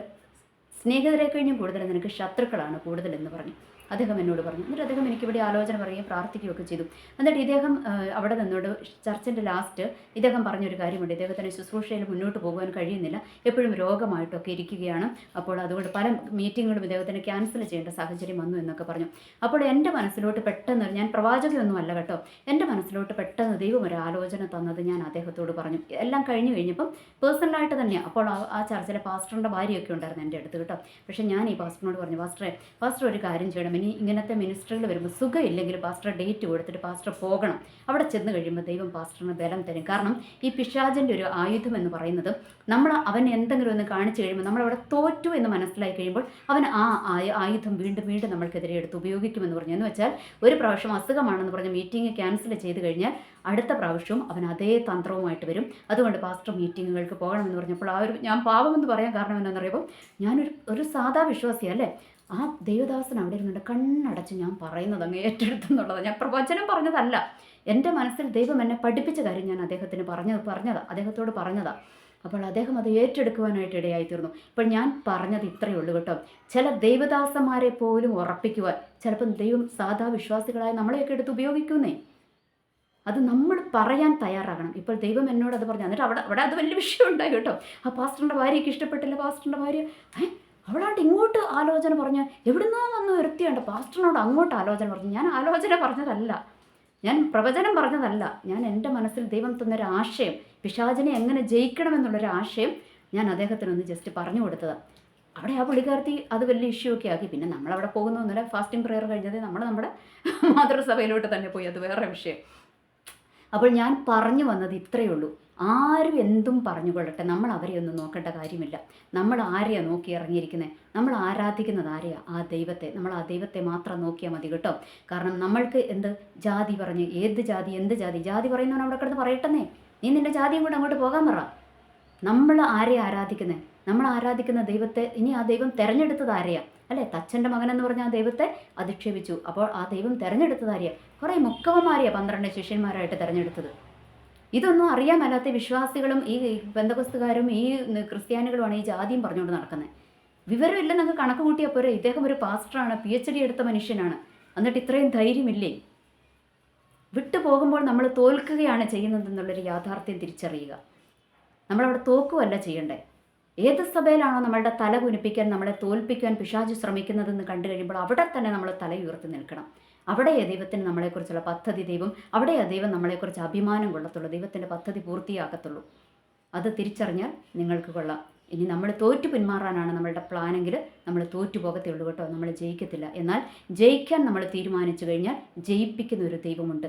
സ്നേഹിതരെ കഴിഞ്ഞും കൂടുതൽ നിനക്ക് ശത്രുക്കളാണ് കൂടുതലെന്ന് പറഞ്ഞു. അദ്ദേഹം എന്നോട് പറഞ്ഞു. എന്നിട്ട് അദ്ദേഹം എനിക്കിവിടെ ആലോചന പറയുകയും പ്രാർത്ഥിക്കുകയൊക്കെ ചെയ്തു. എന്നിട്ട് ഇദ്ദേഹം അവിടെ നിന്നോട് ചർച്ചിന്റെ ലാസ്റ്റ് ഇദ്ദേഹം പറഞ്ഞൊരു കാര്യമുണ്ട്. ഇദ്ദേഹത്തിന് ശുശ്രൂഷയിൽ മുന്നോട്ട് പോകാൻ കഴിയുന്നില്ല. എപ്പോഴും രോഗമായിട്ടൊക്കെ ഇരിക്കുകയാണ്. അപ്പോൾ അതുകൊണ്ട് പല മീറ്റിങ്ങുകളും ഇദ്ദേഹത്തിന് ക്യാൻസൽ ചെയ്യേണ്ട സാഹചര്യം വന്നു എന്നൊക്കെ പറഞ്ഞു. അപ്പോൾ എന്റെ മനസ്സിലോട്ട് പെട്ടെന്ന് ഞാൻ പ്രവാചകയൊന്നും അല്ല കേട്ടോ. എന്റെ മനസ്സിലോട്ട് പെട്ടെന്ന് ദൈവം ഒരു ആലോചന തന്നത് ഞാൻ അദ്ദേഹത്തോട് പറഞ്ഞു. എല്ലാം കഴിഞ്ഞു കഴിഞ്ഞപ്പം പേഴ്സണലായിട്ട് തന്നെ അപ്പോൾ ആ- ചർച്ചിലെ പാസ്റ്ററിന്റെ ഭാര്യയൊക്കെ ഉണ്ടായിരുന്നു എന്റെ അടുത്ത് കേട്ടോ. പക്ഷേ ഞാൻ ഈ പാസ്റ്ററിനോട് പറഞ്ഞു പാസ്റ്ററെ പാസ്റ്റർ ഒരു കാര്യം ചെയ്യണം. ഇനി ഇങ്ങനത്തെ മിനിസ്റ്ററുകൾ വരുമ്പോൾ സുഖമില്ലെങ്കിൽ പാസ്റ്റർ ഡേറ്റ് കൊടുത്തിട്ട് പാസ്റ്റർ പോകണം. അവിടെ ചെന്ന് കഴിയുമ്പോൾ ദൈവം പാസ്റ്ററിന് ബലം തരും. കാരണം ഈ പിശാചിന്റെ ഒരു ആയുധം എന്ന് പറയുന്നത് നമ്മൾ അവൻ എന്തെങ്കിലും ഒന്ന് കാണിച്ചു കഴിയുമ്പോൾ നമ്മളവിടെ തോറ്റു എന്ന് മനസ്സിലായി കഴിയുമ്പോൾ അവൻ ആ ആയുധം വീണ്ടും വീണ്ടും നമ്മൾക്കെതിരെ എടുത്ത് ഉപയോഗിക്കുമെന്ന് പറഞ്ഞു. എന്ന് വെച്ചാൽ ഒരു പ്രാവശ്യം അസുഖമാണെന്ന് പറഞ്ഞ് മീറ്റിംഗ് ക്യാൻസൽ ചെയ്ത് കഴിഞ്ഞാൽ അടുത്ത പ്രാവശ്യവും അവൻ അതേ തന്ത്രവുമായിട്ട് വരും. അതുകൊണ്ട് പാസ്റ്റർ മീറ്റിങ്ങുകൾക്ക് പോകണമെന്ന് പറഞ്ഞപ്പോൾ ആ ഒരു ഞാൻ പാവമെന്ന് പറയാൻ കാരണം എന്താണെന്നറിയുമ്പോൾ ഞാനൊരു ഒരു സാധാ വിശ്വാസിയല്ലേ? ആ ദൈവദാസൻ അവിടെ ഇരുന്നുണ്ട് കണ്ണടച്ച് ഞാൻ പറയുന്നത് അങ്ങ് ഏറ്റെടുത്തെന്നുള്ളത് ഞാൻ പ്രവചനം പറഞ്ഞതല്ല. എന്റെ മനസ്സിൽ ദൈവം എന്നെ പഠിപ്പിച്ച കാര്യം ഞാൻ അദ്ദേഹത്തിന് പറഞ്ഞത് പറഞ്ഞതാ. അദ്ദേഹത്തോട് പറഞ്ഞതാ. അപ്പോൾ അദ്ദേഹം അത് ഏറ്റെടുക്കുവാനായിട്ട് ഇടയായിത്തീർന്നു. ഇപ്പോൾ ഞാൻ പറഞ്ഞത് ഇത്രയേ ഉള്ളൂ കേട്ടോ. ചില ദൈവദാസന്മാരെ പോലും ഉറപ്പിക്കുവാൻ ചിലപ്പം ദൈവം സാധാ വിശ്വാസികളായ നമ്മളെയൊക്കെ എടുത്ത് ഉപയോഗിക്കുന്നേ. അത് നമ്മൾ പറയാൻ തയ്യാറാകണം. ഇപ്പോൾ ദൈവം എന്നോട് അത് പറഞ്ഞു. എന്നിട്ട് അവിടെ അവിടെ അത് വലിയ വിഷയം ഉണ്ടായി കേട്ടോ. ആ പാസ്റ്ററിന്റെ ഭാര്യയ്ക്ക് ഇഷ്ടപ്പെട്ടില്ല പാസ്റ്ററിന്റെ ഭാര്യ. ഏ അവളാണ്ട് ഇങ്ങോട്ട് ആലോചന പറഞ്ഞ് എവിടുന്നോ വന്ന് വരുത്തിയുണ്ട് പാസ്റ്ററിനോട് അങ്ങോട്ട് ആലോചന പറഞ്ഞു. ഞാൻ ആലോചന പറഞ്ഞതല്ല. ഞാൻ പ്രവചനം പറഞ്ഞതല്ല. ഞാൻ എന്റെ മനസ്സിൽ ദൈവം തന്നൊരു ആശയം പിശാചിനെ എങ്ങനെ ജയിക്കണമെന്നുള്ളൊരു ആശയം ഞാൻ അദ്ദേഹത്തിനൊന്ന് ജസ്റ്റ് പറഞ്ഞു കൊടുത്തത്. അവിടെ ആ പുള്ളിക്കാർത്തി അത് വലിയ ഇഷ്യൂ ഒക്കെ ആക്കി. പിന്നെ നമ്മളവിടെ പോകുന്നൊന്നുമില്ല ഫാസ്റ്റിംഗ് പ്രെയർ കഴിഞ്ഞത് നമ്മൾ നമ്മുടെ മാതൃസഭയിലോട്ട് തന്നെ പോയി. അത് വേറെ വിഷയം. അപ്പോൾ ഞാൻ പറഞ്ഞു വന്നത് ഇത്രയേ ഉള്ളൂ. ആരും എന്തും പറഞ്ഞു പറഞ്ഞുകൊള്ളട്ടെ. നമ്മൾ അവരെ ഒന്നും നോക്കേണ്ട കാര്യമില്ല. നമ്മൾ ആരെയാണ് നോക്കി ഇറങ്ങിയിരിക്കുന്നത് നമ്മൾ ആരാധിക്കുന്നത് ആരെയാണ് ആ ദൈവത്തെ. നമ്മൾ ആ ദൈവത്തെ മാത്രം നോക്കിയാൽ മതി കേട്ടോ. കാരണം നമ്മൾക്ക് എന്ത്? ജാതി പറഞ്ഞ്. ഏത് ജാതി എന്ത് ജാതി? ജാതി പറയുന്നവൻ അവിടെ കിടന്ന് പറയട്ടെന്നേ. നീ നിന്റെ ജാതിയും കൂടെ അങ്ങോട്ട് പോകാൻ പറ. നമ്മൾ ആരെ ആരാധിക്കുന്നത് നമ്മൾ ആരാധിക്കുന്ന ദൈവത്തെ ഇനി ആ ദൈവം തിരഞ്ഞെടുത്തത് ആരെയാണ് അല്ലേ? തച്ചന്റെ മകൻ എന്ന് പറഞ്ഞ ആ ദൈവത്തെ അധിക്ഷേപിച്ചു. അപ്പോൾ ആ ദൈവം തിരഞ്ഞെടുത്തത് ആരെയാ? കുറേ മുക്കവന്മാരെയാണ് പന്ത്രണ്ട് ശിഷ്യന്മാരായിട്ട് തിരഞ്ഞെടുത്തത്. ഇതൊന്നും അറിയാൻ മേലാത്ത വിശ്വാസികളും ഈ ബന്ധപുസ്തകാരും ഈ ക്രിസ്ത്യാനികളുമാണ് ഈ ജാതിയും പറഞ്ഞുകൊണ്ട് നടക്കുന്നത്. വിവരമില്ലെന്നൊക്കെ കണക്ക് കൂട്ടിയാൽ പോരെ. ഇദ്ദേഹം ഒരു പാസ്റ്ററാണ് പി എച്ച് ഡി എടുത്ത മനുഷ്യനാണ്. എന്നിട്ട് ഇത്രയും ധൈര്യമില്ലേ? വിട്ടു പോകുമ്പോൾ നമ്മൾ തോൽക്കുകയാണ് ചെയ്യുന്നതെന്നുള്ളൊരു യാഥാർത്ഥ്യം തിരിച്ചറിയുക. നമ്മളവിടെ തോക്കുമല്ല ചെയ്യണ്ടേ ഏത് സഭയിലാണോ നമ്മളുടെ തല കുനിപ്പിക്കാൻ നമ്മളെ തോൽപ്പിക്കാൻ പിശാചു ശ്രമിക്കുന്നതെന്ന് കണ്ടു കഴിയുമ്പോൾ അവിടെ തന്നെ നമ്മൾ തല ഉയർത്തി നിൽക്കണം. അവിടെയേ ദൈവത്തിന് നമ്മളെക്കുറിച്ചുള്ള പദ്ധതി ദൈവം അവിടെയേ ദൈവം നമ്മളെക്കുറിച്ച് അഭിമാനം കൊള്ളത്തുള്ളൂ ദൈവത്തിന്റെ പദ്ധതി പൂർത്തിയാക്കത്തുള്ളൂ. അത് തിരിച്ചറിഞ്ഞാൽ നിങ്ങൾക്ക് കൊള്ളാം. ഇനി നമ്മൾ തോറ്റു പിന്മാറാനാണ് നമ്മളുടെ പ്ലാനെങ്കിൽ നമ്മൾ തോറ്റു പോകത്തേ ഉള്ളൂ കേട്ടോ നമ്മൾ ജയിക്കത്തില്ല. എന്നാൽ ജയിക്കാൻ നമ്മൾ തീരുമാനിച്ചു കഴിഞ്ഞാൽ ജയിപ്പിക്കുന്ന ഒരു ദൈവമുണ്ട്.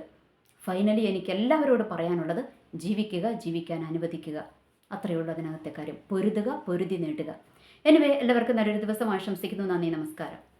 ഫൈനലി എനിക്ക് എല്ലാവരോടും പറയാനുള്ളത് ജീവിക്കുക ജീവിക്കാൻ അനുവദിക്കുക. അത്രയേ ഉള്ളൂ അതിനകത്തെ കാര്യം. പൊരുതുക പൊരുതി നേടുക. എനിവേ എല്ലാവർക്കും നല്ലൊരു ദിവസം ആശംസിക്കുന്നു. നന്ദി നമസ്കാരം.